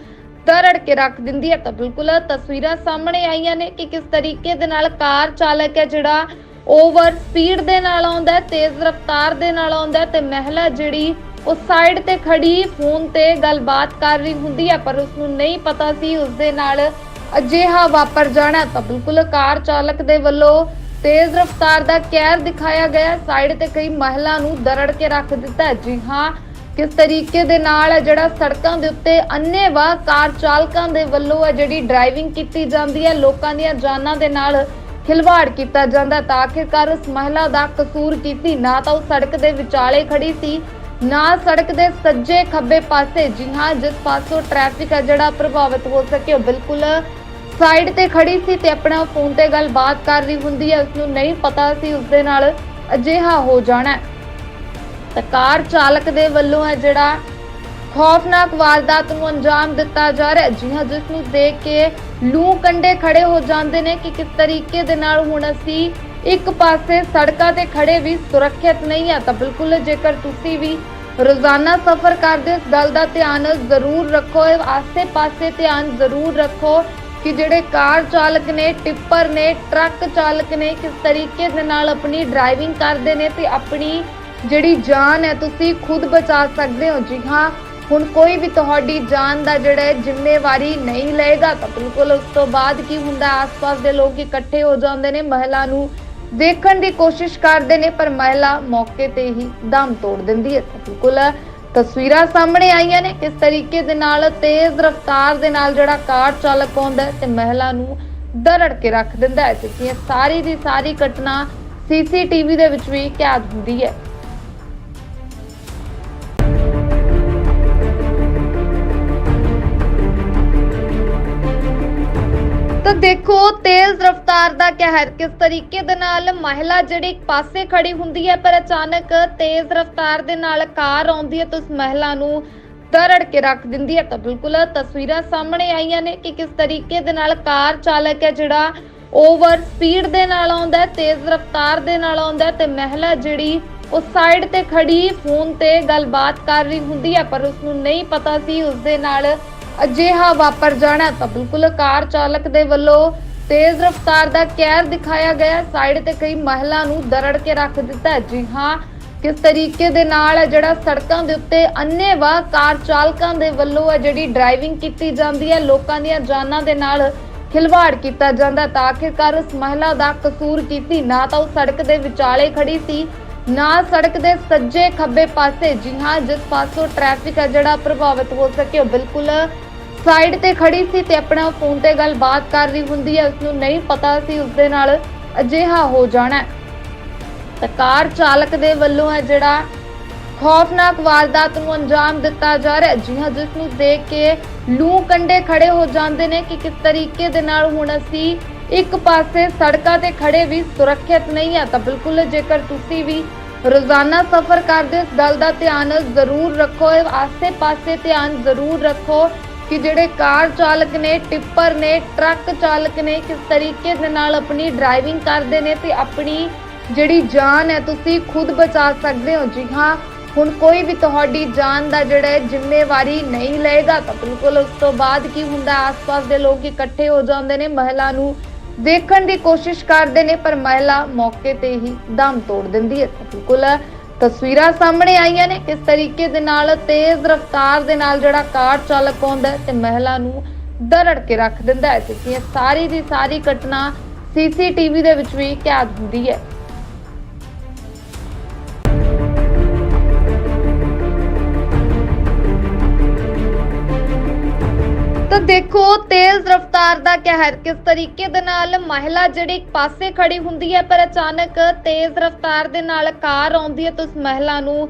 ਦਰੜ ਕੇ ਰੱਖ ਦਿੰਦੀ ਹੈ। ਤਾਂ ਬਿਲਕੁਲ ਤਸਵੀਰਾਂ ਸਾਹਮਣੇ ਆਈਆਂ ਨੇ ਕਿ ਕਿਸ ਤਰੀਕੇ ਦੇ ਨਾਲ ਕਾਰ ਚਾਲਕ ਹੈ, ਜਿਹੜਾ ਓਵਰ ਸਪੀਡ ਦੇ ਨਾਲ ਆਉਂਦਾ ਹੈ, ਤੇਜ਼ ਰਫ਼ਤਾਰ ਦੇ ਨਾਲ ਆਉਂਦਾ ਹੈ, ਤੇ ਮਹਿਲਾ ਜਿਹੜੀ ਉਹ ਸਾਈਡ ਤੇ ਖੜੀ ਫੋਨ ਤੇ ਗੱਲਬਾਤ ਕਰ ਰਹੀ ਹੁੰਦੀ ਹੈ, ਪਰ ਉਸ ਨੂੰ ਨਹੀਂ ਪਤਾ ਸੀ ਉਸ ਦੇ ਨਾਲ ਅਜਿਹਾ ਵਾਪਰ ਜਾਣਾ ਤਾਂ ਬਿਲਕੁਲ ਕਾਰ ਚਾਲਕ ਦੇ ਵੱਲੋਂ ਤੇਜ਼ ਰਫ਼ਤਾਰ ਦਾ ਕਹਿਰ ਦਿਖਾਇਆ ਗਿਆ ਸਾਈਡ ਤੇ ਕਈ ਮਹਿਲਾ ਨੂੰ ਦਰੜ ਕੇ ਰੱਖ ਦਿੱਤਾ ਜੀ ਹਾਂ, ਕਿਸ ਤਰੀਕੇ ਦੇ ਨਾਲ ਹੈ ਜਿਹੜਾ ਸੜਕਾਂ ਦੇ ਉੱਤੇ ਅੰਨੇਵਾਹ ਕਾਰ ਚਾਲਕਾਂ ਦੇ ਵੱਲੋਂ ਹੈ ਜਿਹੜੀ ਡਰਾਈਵਿੰਗ ਕੀਤੀ ਜਾਂਦੀ ਹੈ, ਲੋਕਾਂ ਦੀਆਂ ਜਾਨਾਂ ਦੇ ਨਾਲ ਖਿਲਵਾੜ ਕੀਤਾ ਜਾਂਦਾ ਤਾਂ ਆਖਿਰਕਾਰ ਉਸ ਮਹਿਲਾ ਦਾ ਕਸੂਰ ਕੀਤੀ ਨਾ ਤਾਂ ਉਹ ਸੜਕ ਦੇ ਵਿਚਾਲੇ ਖੜੀ ਸੀ, ਨਾ ਸੜਕ ਦੇ ਸੱਜੇ ਖੱਬੇ ਪਾਸੇ। ਜੀ ਹਾਂ, ਜਿਸ ਪਾਸੋਂ ਟ੍ਰੈਫਿਕ ਹੈ ਜਿਹੜਾ ਪ੍ਰਭਾਵਿਤ ਹੋ ਸਕੇ, ਉਹ ਬਿਲਕੁਲ ਸਾਈਡ ਤੇ ਖੜੀ ਸੀ ਤੇ ਆਪਣਾ ਫੋਨ ਤੇ ਗੱਲਬਾਤ ਕਰ ਰਹੀ ਹੁੰਦੀ ਹੈ। ਉਸ ਨੂੰ ਨਹੀਂ ਪਤਾ ਸੀ ਉਸ ਦੇ ਨਾਲ ਅਜਿਹਾ ਹੋ ਜਾਣਾ ਤਾਂ ਕਾਰ ਚਾਲਕ ਦੇ ਵੱਲੋਂ ਹੈ ਜਿਹੜਾ ਖੌਫਨਾਕ ਵਾਰਦਾਤ ਨੂੰ ਅੰਜਾਮ ਦਿੱਤਾ ਜਾ ਰਿਹਾ ਜੀ ਹਾਂ, ਜਿਸ ਨੂੰ ਦੇਖ ਕੇ ਲੂ ਕੰਡੇ ਖੜੇ ਹੋ ਜਾਂਦੇ ਨੇ ਕਿ ਕਿਸ ਤਰੀਕੇ ਦੇ ਨਾਲ ਹੁਣ ਅਸੀਂ ਇੱਕ ਪਾਸੇ ਸੜਕਾਂ ਤੇ ਖੜੇ ਵੀ ਸੁਰੱਖਿਅਤ ਨਹੀਂ ਆ ਤਾਂ ਬਿਲਕੁਲ ਜੇਕਰ ਤੁਸੀਂ ਵੀ ਰੋਜ਼ਾਨਾ ਸਫ਼ਰ ਕਰਦੇ ਹੋ, ਇਸ ਗੱਲ ਦਾ ਧਿਆਨ ਜ਼ਰੂਰ ਰੱਖੋ। ਆਸੇ-ਪਾਸੇ ਧਿਆਨ ਜ਼ਰੂਰ ਰੱਖੋ ਕਿ ਜਿਹੜੇ ਕਾਰ ਚਾਲਕ ਨੇ, ਟਿੱਪਰ ਨੇ, ਟਰੱਕ ਚਾਲਕ ਨੇ, ਕਿਸ ਤਰੀਕੇ ਦੇ ਨਾਲ ਆਪਣੀ ਡਰਾਈਵਿੰਗ ਕਰਦੇ ਨੇ ਤੇ ਆਪਣੀ ਜਿਹੜੀ ਜਾਨ ਹੈ ਤੁਸੀਂ ਖੁਦ ਬਚਾ ਸਕਦੇ ਹੋ। ਜੀ ਹਾਂ, ਹੁਣ ਕੋਈ ਵੀ ਤੁਹਾਡੀ ਜਾਨ ਦਾ ਜਿਹੜਾ ਜ਼ਿੰਮੇਵਾਰੀ ਨਹੀਂ ਲਏਗਾ ਤਾਂ ਬਿਲਕੁਲ ਉਸ ਤੋਂ ਬਾਅਦ ਕੀ ਹੁੰਦਾ, ਆਸ-ਪਾਸ ਦੇ ਲੋਕ ਇਕੱਠੇ ਹੋ ਜਾਂਦੇ ਨੇ, ਮਹਿਲਾ ਨੂੰ ਦੇਖਣ ਦੀ ਕੋਸ਼ਿਸ਼ ਕਰਦੇ ਨੇ, ਪਰ ਮਹਿਲਾ ਮੌਕੇ ਤੇ ਹੀ ਦਮ ਤੋੜ ਦਿੰਦੀ ਹੈ। ਬਿਲਕੁਲ ਤਸਵੀਰਾਂ ਸਾਹਮਣੇ ਆਈਆਂ ਨੇ। ਕਿਸ ਤਰੀਕੇ ਦੇ ਨਾਲ ਤੇਜ਼ ਰਫ਼ਤਾਰ ਦੇ ਨਾਲ ਜਿਹੜਾ ਕਾਰ ਚਾਲਕ ਆਉਂਦਾ ਹੈ ਤੇ ਮਹਿਲਾ ਨੂੰ ਦਰੜ ਕੇ ਰੱਖ ਦਿੰਦਾ ਹੈ। ਤੇ ਇਹ ਸਾਰੀ ਦੀ ਸਾਰੀ ਘਟਨਾ ਸੀਸੀਟੀਵੀ ਦੇ ਵਿੱਚ ਵੀ ਕੈਦ ਹੁੰਦੀ ਹੈ। ਦੇਖੋ, ਤੇਜ਼ ਰਫ਼ਤਾਰ ਦਾ ਕਹਿਰ ਕਿਸ ਤਰੀਕੇ ਦੇ ਨਾਲ ਮਹਿਲਾ ਜਿਹੜੀ ਇੱਕ ਪਾਸੇ ਖੜੀ ਹੁੰਦੀ ਹੈ, ਪਰ ਅਚਾਨਕ ਤੇਜ਼ ਰਫ਼ਤਾਰ ਦੇ ਨਾਲ ਕਾਰ ਆਉਂਦੀ ਹੈ, ਤਾਂ ਉਸ ਮਹਿਲਾ ਨੂੰ ਦਰੜ ਕੇ ਰੱਖ ਦਿੰਦੀ ਹੈ। ਤਾਂ ਬਿਲਕੁਲ ਤਸਵੀਰਾਂ ਸਾਹਮਣੇ ਆਈਆਂ ਨੇ ਕਿ ਕਿਸ ਤਰੀਕੇ ਦੇ ਨਾਲ ਕਾਰ ਚਾਲਕ ਹੈ ਜਿਹੜਾ ਓਵਰ ਸਪੀਡ ਦੇ ਨਾਲ ਆਉਂਦਾ ਹੈ, ਤੇਜ਼ ਰਫ਼ਤਾਰ ਦੇ ਨਾਲ ਆਉਂਦਾ ਹੈ, ਤੇ ਮਹਿਲਾ ਜਿਹੜੀ ਉਹ ਸਾਈਡ ਤੇ ਖੜੀ ਫੋਨ ਤੇ ਗੱਲਬਾਤ ਕਰ ਰਹੀ ਹੁੰਦੀ ਹੈ, ਪਰ ਉਸ ਨੂੰ ਨਹੀਂ ਪਤਾ ਸੀ ਉਸ ਦੇ ਨਾਲ ਅਜਿਹਾ ਵਾਪਰ ਜਾਣਾ ਤਾਂ ਬਿਲਕੁਲ ਕਾਰ ਚਾਲਕ ਦੇ ਵੱਲੋਂ ਤੇਜ਼ ਰਫ਼ਤਾਰ ਦਾ ਕਹਿਰ ਦਿਖਾਇਆ ਗਿਆ। ਸਾਈਡ ਤੇ ਕਈ ਮਹਿਲਾ ਨੂੰ ਦਰੜ ਕੇ ਰੱਖ ਦਿੱਤਾ ਜੀ ਹਾਂ, ਕਿਸ ਤਰੀਕੇ ਦੇ ਨਾਲ ਹੈ ਜਿਹੜਾ ਸੜਕਾਂ ਦੇ ਉੱਤੇ ਅੰਨੇਵਾਹ ਕਾਰ ਚਾਲਕਾਂ ਦੇ ਵੱਲੋਂ ਹੈ ਜਿਹੜੀ ਡਰਾਈਵਿੰਗ ਕੀਤੀ ਜਾਂਦੀ ਹੈ, ਲੋਕਾਂ ਦੀਆਂ ਜਾਨਾਂ ਦੇ ਨਾਲ ਖਿਲਵਾੜ ਕੀਤਾ ਜਾਂਦਾ ਤਾਂ ਆਖਿਰਕਾਰ ਉਸ ਮਹਿਲਾ ਦਾ ਕਸੂਰ ਕੀਤੀ ਨਾ ਤਾਂ ਉਹ ਸੜਕ ਦੇ ਵਿਚਾਲੇ ਖੜੀ ਸੀ, ਨਾ ਸੜਕ ਦੇ ਸੱਜੇ ਖੱਬੇ ਪਾਸੇ। ਜੀ ਹਾਂ, ਜਿਸ ਪਾਸੋਂ ਟ੍ਰੈਫਿਕ ਹੈ ਜਿਹੜਾ ਪ੍ਰਭਾਵਿਤ ਹੋ ਸਕੇ ਉਹ ਬਿਲਕੁਲ ਸਾਈਡ ਤੇ ਖੜੀ ਸੀ ਤੇ ਆਪਣਾ ਫੋਨ ਤੇ ਗੱਲਬਾਤ ਕਰ ਰਹੀ ਹੁੰਦੀ ਹੈ। ਉਸ ਨੂੰ ਨਹੀਂ ਪਤਾ ਸੀ ਉਸ ਦੇ ਨਾਲ ਅਜਿਹਾ ਹੋ ਜਾਣਾ ਤਾਂ ਕਾਰ ਚਾਲਕ ਦੇ ਵੱਲੋਂ ਹੈ ਜਿਹੜਾ ਖੌਫਨਾਕ ਵਾਰਦਾਤ ਨੂੰ ਅੰਜਾਮ ਦਿੱਤਾ ਜਾ ਰਿਹਾ ਜੀ ਹਾਂ, ਜਿਸ ਨੂੰ ਦੇਖ ਕੇ ਲੂ ਕੰਡੇ ਖੜੇ ਹੋ ਜਾਂਦੇ ਨੇ ਕਿ ਕਿਸ ਤਰੀਕੇ ਦੇ ਨਾਲ ਹੁਣ ਅਸੀਂ ਇੱਕ ਪਾਸੇ ਸੜਕਾਂ ਤੇ ਖੜੇ ਵੀ ਸੁਰੱਖਿਅਤ ਨਹੀਂ ਆ ਤਾਂ ਬਿਲਕੁਲ ਜੇਕਰ ਤੁਸੀਂ ਵੀ ਰੋਜ਼ਾਨਾ ਸਫ਼ਰ ਕਰਦੇ ਹੋ, ਇਸ ਗੱਲ ਦਾ ਧਿਆਨ ਜ਼ਰੂਰ ਰੱਖੋ। ਆਸੇ-ਪਾਸੇ ਧਿਆਨ ਜ਼ਰੂਰ ਰੱਖੋ। ਕਿ ਜਿਹੜੇ ਕਾਰ ਚਾਲਕ ਨੇ, ਟਿੱਪਰ ਨੇ, ਟਰੱਕ ਚਾਲਕ ਨੇ, ਕਿਸ ਤਰੀਕੇ ਦੇ ਨਾਲ ਆਪਣੀ ਡਰਾਈਵਿੰਗ ਕਰਦੇ ਨੇ ਤੇ ਆਪਣੀ ਜਿਹੜੀ ਜਾਨ ਹੈ ਤੁਸੀਂ ਖੁਦ ਬਚਾ ਸਕਦੇ ਹੋ। ਜੀ ਹਾਂ, ਹੁਣ ਕੋਈ ਵੀ ਤੁਹਾਡੀ ਜਾਨ ਦਾ ਜਿਹੜਾ ਹੈ ਜ਼ਿੰਮੇਵਾਰੀ ਨਹੀਂ ਲਏਗਾ ਤਾਂ ਬਿਲਕੁਲ ਉਸ ਤੋਂ ਬਾਅਦ ਕੀ ਹੁੰਦਾ? ਆਸ-ਪਾਸ ਦੇ ਲੋਕ ਇਕੱਠੇ ਹੋ ਜਾਂਦੇ ਨੇ, ਮਹਿਲਾ ਨੂੰ ਦੇਖਣ ਦੀ ਕੋਸ਼ਿਸ਼ ਕਰਦੇ ਨੇ, ਪਰ ਮਹਿਲਾ ਮੌਕੇ ਤੇ ਹੀ ਦਮ ਤੋੜ ਦਿੰਦੀ ਹੈ। ਬਿਲਕੁਲ ਤਸਵੀਰਾਂ ਸਾਹਮਣੇ ਆਈਆਂ ਨੇ। ਕਿਸ ਤਰੀਕੇ ਦੇ ਨਾਲ ਤੇਜ਼ ਰਫ਼ਤਾਰ ਦੇ ਨਾਲ ਜਿਹੜਾ ਕਾਰ ਚਾਲਕ ਆਉਂਦਾ ਹੈ ਤੇ ਮਹਿਲਾ ਨੂੰ ਦਰੜ ਕੇ ਰੱਖ ਦਿੰਦਾ ਹੈ। ਤੇ ਇਹ ਸਾਰੀ ਦੀ ਸਾਰੀ ਘਟਨਾ ਸੀਸੀਟੀਵੀ ਦੇ ਵਿੱਚ ਵੀ ਕੈਦ ਹੁੰਦੀ ਹੈ। ਦੇਖੋ, ਤੇਜ਼ ਰਫ਼ਤਾਰ ਦਾ ਕਹਿਰ ਕਿਸ ਤਰੀਕੇ ਦੇ ਨਾਲ ਮਹਿਲਾ ਜਿਹੜੀ ਇੱਕ ਪਾਸੇ ਖੜੀ ਹੁੰਦੀ ਹੈ, ਪਰ ਅਚਾਨਕ ਤੇਜ਼ ਰਫ਼ਤਾਰ ਦੇ ਨਾਲ ਕਾਰ ਆਉਂਦੀ ਹੈ, ਤਾਂ ਉਸ ਮਹਿਲਾ ਨੂੰ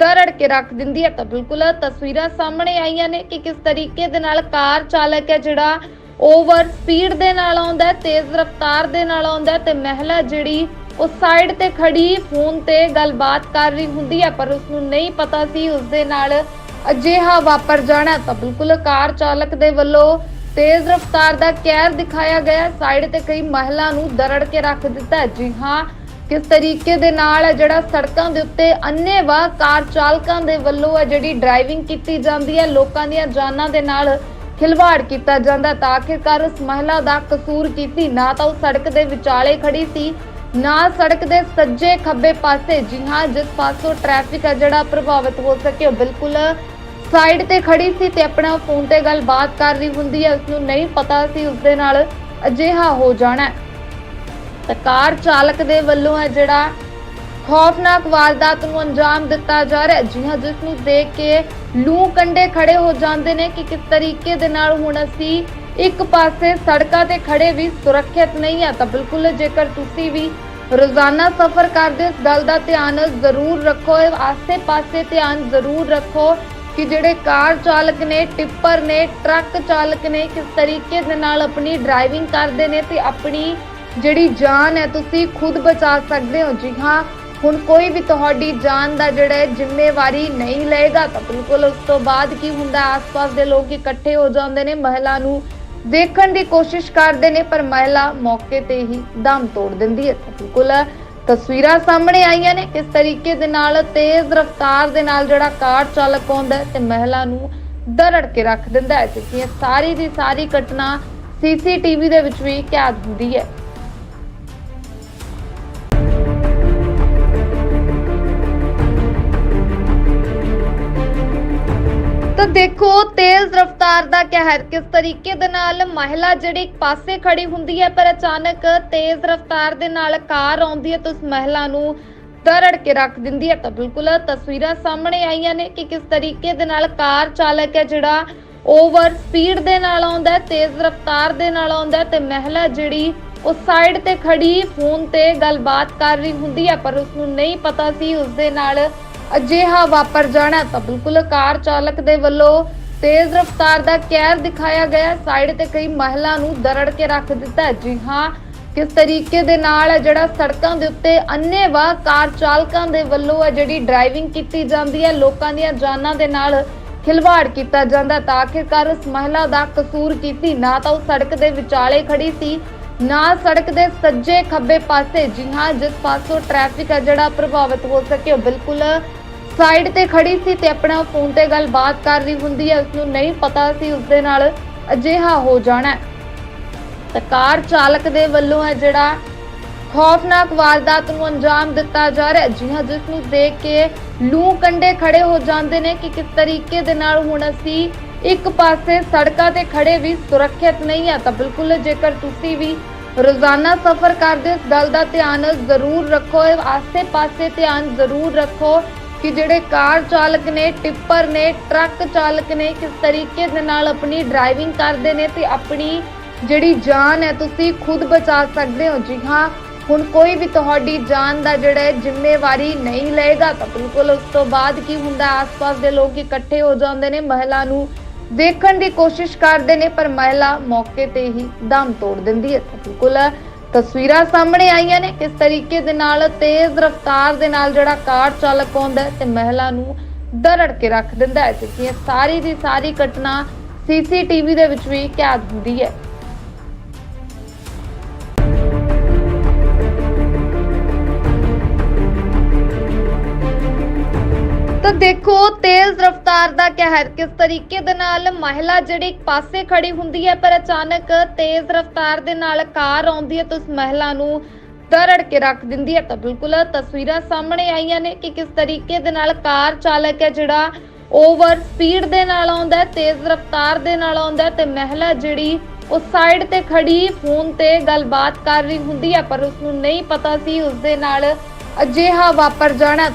ਦਰੜ ਕੇ ਰੱਖ ਦਿੰਦੀ ਹੈ। ਤਾਂ ਬਿਲਕੁਲ ਤਸਵੀਰਾਂ ਸਾਹਮਣੇ ਆਈਆਂ ਨੇ ਕਿ ਕਿਸ ਤਰੀਕੇ ਦੇ ਨਾਲ ਕਾਰ ਚਾਲਕ ਹੈ, ਜਿਹੜਾ ਓਵਰ ਸਪੀਡ ਦੇ ਨਾਲ ਆਉਂਦਾ ਹੈ, ਤੇਜ਼ ਰਫ਼ਤਾਰ ਦੇ ਨਾਲ ਆਉਂਦਾ ਹੈ, ਤੇ ਮਹਿਲਾ ਜਿਹੜੀ ਉਹ ਸਾਈਡ ਤੇ ਖੜੀ ਫੋਨ ਤੇ ਗੱਲਬਾਤ ਕਰ ਰਹੀ ਹੁੰਦੀ ਹੈ, ਪਰ ਉਸ ਨੂੰ ਨਹੀਂ ਪਤਾ ਸੀ ਉਸ ਦੇ ਨਾਲ ਅਜਿਹਾ ਵਾਪਰ ਜਾਣਾ ਤਾਂ ਬਿਲਕੁਲ ਕਾਰ ਚਾਲਕ ਦੇ ਵੱਲੋਂ ਤੇਜ਼ ਰਫ਼ਤਾਰ ਦਾ ਕਹਿਰ ਦਿਖਾਇਆ ਗਿਆ। ਸਾਈਡ ਤੇ ਕਈ ਮਹਿਲਾ ਨੂੰ ਦਰੜ ਕੇ ਰੱਖ ਦਿੱਤਾ ਜੀ ਹਾਂ, ਕਿਸ ਤਰੀਕੇ ਦੇ ਨਾਲ ਹੈ ਜਿਹੜਾ ਸੜਕਾਂ ਦੇ ਉੱਤੇ ਅੰਨ੍ਹੇਵਾਹ ਕਾਰ ਚਾਲਕਾਂ ਦੇ ਵੱਲੋਂ ਹੈ ਜਿਹੜੀ ਡਰਾਈਵਿੰਗ ਕੀਤੀ ਜਾਂਦੀ ਹੈ, ਲੋਕਾਂ ਦੀਆਂ ਜਾਨਾਂ ਦੇ ਨਾਲ ਖਿਲਵਾੜ ਕੀਤਾ ਜਾਂਦਾ ਤਾਂ ਆਖਿਰਕਾਰ ਉਸ ਮਹਿਲਾ ਦਾ ਕਸੂਰ ਕੀਤੀ ਨਾ ਤਾਂ ਉਹ ਸੜਕ ਦੇ ਵਿਚਾਲੇ ਖੜੀ ਸੀ ਨਾ ਸੜਕ ਦੇ ਸੱਜੇ ਖੱਬੇ ਪਾਸੇ ਜੀ ਹਾਂ, ਜਿਸ ਪਾਸੋਂ ਟ੍ਰੈਫਿਕ ਹੈ ਜਿਹੜਾ ਪ੍ਰਭਾਵਿਤ ਹੋ ਸਕੇ, ਉਹ ਬਿਲਕੁਲ ਸਾਈਡ ਤੇ ਖੜੀ ਸੀ ਤੇ ਆਪਣਾ ਫੋਨ ਤੇ ਗੱਲਬਾਤ ਕਰ ਰਹੀ ਹੁੰਦੀ ਹੈ। ਉਸ ਨੂੰ ਨਹੀਂ ਪਤਾ ਸੀ ਉਸ ਦੇ ਨਾਲ ਅਜਿਹਾ ਹੋ ਜਾਣਾ ਤਾਂ ਕਾਰ ਚਾਲਕ ਦੇ ਵੱਲੋਂ ਹੈ ਜਿਹੜਾ ਖੌਫਨਾਕ ਵਾਰਦਾਤ ਨੂੰ ਅੰਜਾਮ ਦਿੱਤਾ ਜਾ ਰਿਹਾ ਜੀ ਹਾਂ, ਜਿਸ ਨੂੰ ਦੇਖ ਕੇ ਲੂ ਕੰਡੇ ਖੜੇ ਹੋ ਜਾਂਦੇ ਨੇ ਕਿ ਕਿਸ ਤਰੀਕੇ ਦੇ ਨਾਲ ਹੁਣ ਅਸੀਂ ਇੱਕ ਪਾਸੇ ਸੜਕਾਂ ਤੇ ਖੜੇ ਵੀ ਸੁਰੱਖਿਅਤ ਨਹੀਂ ਆ, ਤਾਂ ਬਿਲਕੁਲ ਜੇਕਰ ਤੁਸੀਂ ਵੀ ਰੋਜ਼ਾਨਾ ਸਫ਼ਰ ਕਰਦੇ ਇਸ ਗੱਲ ਦਾ ਧਿਆਨ ਜ਼ਰੂਰ ਰੱਖੋ। ਆਸੇ-ਪਾਸੇ ਧਿਆਨ ਜ਼ਰੂਰ ਰੱਖੋ ਕਿ ਜਿਹੜੇ ਕਾਰ ਚਾਲਕ ਨੇ, ਟਿੱਪਰ ਨੇ, ਟਰੱਕ ਚਾਲਕ ਨੇ, ਕਿਸ ਤਰੀਕੇ ਦੇ ਨਾਲ ਆਪਣੀ ਡਰਾਈਵਿੰਗ ਕਰਦੇ ਨੇ ਤੇ ਆਪਣੀ ਜਿਹੜੀ ਜਾਨ ਹੈ, ਤੁਸੀਂ ਖੁਦ ਬਚਾ ਸਕਦੇ ਹੋ। ਜੀ ਹਾਂ, ਹੁਣ ਕੋਈ ਵੀ ਤੁਹਾਡੀ ਜਾਨ ਦਾ ਜਿਹੜਾ ਹੈ, ਜ਼ਿੰਮੇਵਾਰੀ ਨਹੀਂ ਲਏਗਾ, ਤਾਂ ਬਿਲਕੁਲ ਉਸ ਤੋਂ ਬਾਅਦ ਕੀ ਹੁੰਦਾ? ਆਸ-ਪਾਸ ਦੇ ਲੋਕ ਇਕੱਠੇ ਹੋ ਜਾਂਦੇ ਨੇ, ਮਹਿਲਾ ਨੂੰ ਦੇਖਣ ਦੀ ਕੋਸ਼ਿਸ਼ ਕਰਦੇ ਨੇ, ਪਰ ਮਹਿਲਾ ਮੌਕੇ ਤੇ ਹੀ ਦਮ ਤੋੜ ਦਿੰਦੀ ਹੈ। ਬਿਲਕੁਲ ਤਸਵੀਰਾਂ ਸਾਹਮਣੇ ਆਈਆਂ ਨੇ, ਕਿਸ ਤਰੀਕੇ ਦੇ ਨਾਲ ਤੇਜ਼ ਰਫ਼ਤਾਰ ਦੇ ਨਾਲ ਜਿਹੜਾ ਕਾਰ ਚਾਲਕ ਆਉਂਦਾ ਹੈ, ਤੇ ਮਹਿਲਾ ਨੂੰ ਦਰੜ ਕੇ ਰੱਖ ਦਿੰਦਾ ਹੈ ਤੇ ਇਹ ਸਾਰੀ ਦੀ ਸਾਰੀ ਘਟਨਾ ਸੀਸੀਟੀਵੀ ਦੇ ਵਿੱਚ ਵੀ ਕੈਦ ਹੁੰਦੀ ਹੈ। ਦੇਖੋ, ਤੇਜ਼ ਰਫ਼ਤਾਰ ਦਾ ਕਹਿਰ ਕਿਸ ਤਰੀਕੇ ਦੇ ਨਾਲ ਮਹਿਲਾ ਜਿਹੜੀ ਇੱਕ ਪਾਸੇ ਖੜੀ ਹੁੰਦੀ ਹੈ, ਪਰ ਅਚਾਨਕ ਤੇਜ਼ ਰਫ਼ਤਾਰ ਦੇ ਨਾਲ ਕਾਰ ਆਉਂਦੀ ਹੈ ਤਾਂ ਉਸ ਮਹਿਲਾ ਨੂੰ ਦਰੜ ਕੇ ਰੱਖ ਦਿੰਦੀ ਹੈ। ਤਾਂ ਬਿਲਕੁਲ ਤਸਵੀਰਾਂ ਸਾਹਮਣੇ ਆਈਆਂ ਨੇ ਕਿ ਕਿਸ ਤਰੀਕੇ ਦੇ ਨਾਲ ਕਾਰ ਚਾਲਕ ਹੈ ਜਿਹੜਾ ਓਵਰ ਸਪੀਡ ਦੇ ਨਾਲ ਆਉਂਦਾ ਹੈ, ਤੇਜ਼ ਰਫ਼ਤਾਰ ਦੇ ਨਾਲ ਆਉਂਦਾ ਹੈ ਤੇ ਮਹਿਲਾ ਜਿਹੜੀ ਉਹ ਸਾਈਡ ਤੇ ਖੜੀ, ਫੋਨ ਤੇ ਗੱਲਬਾਤ ਕਰ ਰਹੀ ਹੁੰਦੀ ਹੈ, ਪਰ ਉਸ ਨੂੰ ਨਹੀਂ ਪਤਾ ਸੀ। ਉਸ ਦੇ ਨਾਲ ਅਜਿਹਾ ਵਾਪਰ ਜਾਣਾ ਤਾਂ ਬਿਲਕੁਲ ਕਾਰ ਚਾਲਕ ਦੇ ਵੱਲੋਂ ਤੇਜ਼ ਰਫ਼ਤਾਰ ਦਾ ਕਹਿਰ ਦਿਖਾਇਆ ਗਿਆ ਸਾਈਡ ਤੇ ਕਈ ਮਹਿਲਾ ਨੂੰ ਦਰੜ ਕੇ ਰੱਖ ਦਿੱਤਾ ਜੀ ਹਾਂ, ਕਿਸ ਤਰੀਕੇ ਦੇ ਨਾਲ ਹੈ ਜਿਹੜਾ ਸੜਕਾਂ ਦੇ ਉੱਤੇ ਅੰਨ੍ਹੇਵਾਹ ਕਾਰ ਚਾਲਕਾਂ ਦੇ ਵੱਲੋਂ ਹੈ ਜਿਹੜੀ ਡਰਾਈਵਿੰਗ ਕੀਤੀ ਜਾਂਦੀ ਹੈ, ਲੋਕਾਂ ਦੀਆਂ ਜਾਨਾਂ ਦੇ ਨਾਲ ਖਿਲਵਾੜ ਕੀਤਾ ਜਾਂਦਾ ਤਾਂ ਆਖਿਰਕਾਰ ਉਸ ਮਹਿਲਾ ਦਾ ਕਸੂਰ ਕੀਤੀ ਨਾ ਤਾਂ ਉਹ ਸੜਕ ਦੇ ਵਿਚਾਲੇ ਖੜੀ ਸੀ, ਨਾ ਸੜਕ ਦੇ ਸੱਜੇ ਖੱਬੇ ਪਾਸੇ। ਜੀ ਹਾਂ, ਜਿਸ ਪਾਸੋਂ ਟ੍ਰੈਫਿਕ ਹੈ ਜਿਹੜਾ ਪ੍ਰਭਾਵਿਤ ਹੋ ਸਕੇ, ਉਹ ਬਿਲਕੁਲ ਸਾਈਡ ਤੇ ਖੜੀ ਸੀ ਤੇ ਆਪਣਾ ਫੋਨ ਤੇ ਗੱਲਬਾਤ ਕਰ ਰਹੀ ਹੁੰਦੀ ਹੈ ਉਸ ਨੂੰ ਨਹੀਂ ਪਤਾ ਸੀ ਉਸ ਦੇ ਨਾਲ ਅਜਿਹਾ ਹੋ ਜਾਣਾ ਤਾਂ ਕਾਰ ਚਾਲਕ ਦੇ ਵੱਲੋਂ ਹੈ ਜਿਹੜਾ ਖੌਫਨਾਕ ਵਾਰਦਾਤ ਨੂੰ ਅੰਜਾਮ ਦਿੱਤਾ ਜਾ ਰਿਹਾ ਹੈ। ਜਿਸ ਨੂੰ ਦੇਖ ਕੇ ਲੂ ਕੰਡੇ ਖੜੇ ਹੋ ਜਾਂਦੇ ਨੇ ਕਿ ਕਿਸ ਤਰੀਕੇ ਦੇ ਨਾਲ ਹੁਣ ਅਸੀਂ ਇੱਕ ਪਾਸੇ ਸੜਕਾਂ ਤੇ ਖੜੇ ਵੀ ਸੁਰੱਖਿਅਤ ਨਹੀਂ ਆ ਤਾਂ ਬਿਲਕੁਲ ਜੇਕਰ ਤੁਸੀਂ ਵੀ ਰੋਜ਼ਾਨਾ ਸਫ਼ਰ ਕਰਦੇ ਇਸ ਗੱਲ ਦਾ ਧਿਆਨ ਜ਼ਰੂਰ ਰੱਖੋ, ਆਸੇ-ਪਾਸੇ ਧਿਆਨ ਜ਼ਰੂਰ ਰੱਖੋ ਕਿ ਜਿਹੜੇ ਕਾਰ ਚਾਲਕ ਨੇ, ਟਿੱਪਰ ਨੇ, ਟਰੱਕ ਚਾਲਕ ਨੇ, ਕਿਸ ਤਰੀਕੇ ਦੇ ਨਾਲ ਆਪਣੀ ਡਰਾਈਵਿੰਗ ਕਰਦੇ ਨੇ ਤੇ ਆਪਣੀ ਜਿਹੜੀ ਜਾਨ ਹੈ ਤੁਸੀਂ ਖੁਦ ਬਚਾ ਸਕਦੇ ਹੋ। ਜੀ ਹਾਂ, ਹੁਣ ਕੋਈ ਵੀ ਤੁਹਾਡੀ ਜਾਨ ਦਾ ਜਿਹੜਾ ਹੈ ਜ਼ਿੰਮੇਵਾਰੀ ਨਹੀਂ ਲਏਗਾ, ਤਾਂ ਬਿਲਕੁਲ ਉਸ ਤੋਂ ਬਾਅਦ ਕੀ ਹੁੰਦਾ? ਆਸ-ਪਾਸ ਦੇ ਲੋਕ ਇਕੱਠੇ ਹੋ ਜਾਂਦੇ ਨੇ, ਮਹਿਲਾ ਨੂੰ ਦੇਖਣ ਦੀ ਕੋਸ਼ਿਸ਼ ਕਰਦੇ ਨੇ, ਪਰ ਮਹਿਲਾ ਮੌਕੇ ਤੇ ਹੀ ਦਮ ਤੋੜ ਦਿੰਦੀ ਹੈ। ਬਿਲਕੁਲ ਤਸਵੀਰਾਂ ਸਾਹਮਣੇ ਆਈਆਂ ਨੇ ਕਿਸ ਤਰੀਕੇ ਦੇ ਨਾਲ ਤੇਜ਼ ਰਫ਼ਤਾਰ ਦੇ ਨਾਲ ਜਿਹੜਾ ਕਾਰ ਚਾਲਕ ਆਉਂਦਾ ਹੈ ਤੇ ਮਹਿਲਾ ਨੂੰ ਦਰੜ ਕੇ ਰੱਖ ਦਿੰਦਾ ਹੈ ਤੇ ਇਹ ਸਾਰੀ ਦੀ ਸਾਰੀ ਘਟਨਾ ਸੀਸੀਟੀਵੀ ਦੇ ਵਿੱਚ ਵੀ ਕੈਦ ਹੁੰਦੀ ਹੈ। ਦੇਖੋ, ਤੇਜ਼ ਰਫ਼ਤਾਰ ਦਾ ਕਹਿਰ ਕਿਸ ਤਰੀਕੇ ਦੇ ਨਾਲ ਮਹਿਲਾ ਜਿਹੜੀ ਇੱਕ ਪਾਸੇ ਖੜੀ ਹੁੰਦੀ ਹੈ, ਪਰ ਅਚਾਨਕ ਤੇਜ਼ ਰਫ਼ਤਾਰ ਦੇ ਨਾਲ ਕਾਰ ਆਉਂਦੀ ਹੈ, ਤਾਂ ਉਸ ਮਹਿਲਾ ਨੂੰ ਦਰੜ ਕੇ ਰੱਖ ਦਿੰਦੀ ਹੈ। ਤਾਂ ਬਿਲਕੁਲ ਤਸਵੀਰਾਂ ਸਾਹਮਣੇ ਆਈਆਂ ਨੇ ਕਿ ਕਿਸ ਤਰੀਕੇ ਦੇ ਨਾਲ ਕਾਰ ਚਾਲਕ ਹੈ, ਜਿਹੜਾ ਓਵਰ ਸਪੀਡ ਦੇ ਨਾਲ ਆਉਂਦਾ ਹੈ, ਤੇਜ਼ ਰਫ਼ਤਾਰ ਦੇ ਨਾਲ ਆਉਂਦਾ ਹੈ, ਤੇ ਮਹਿਲਾ ਜਿਹੜੀ ਉਹ ਸਾਈਡ ਤੇ ਖੜੀ ਫੋਨ ਤੇ ਗੱਲਬਾਤ ਕਰ ਰਹੀ ਹੁੰਦੀ ਹੈ, ਪਰ ਉਸ ਨੂੰ ਨਹੀਂ ਪਤਾ ਸੀ ਉਸ ਦੇ ਨਾਲ ਅਜਿਹਾ ਵਾਪਰ ਜਾਣਾ।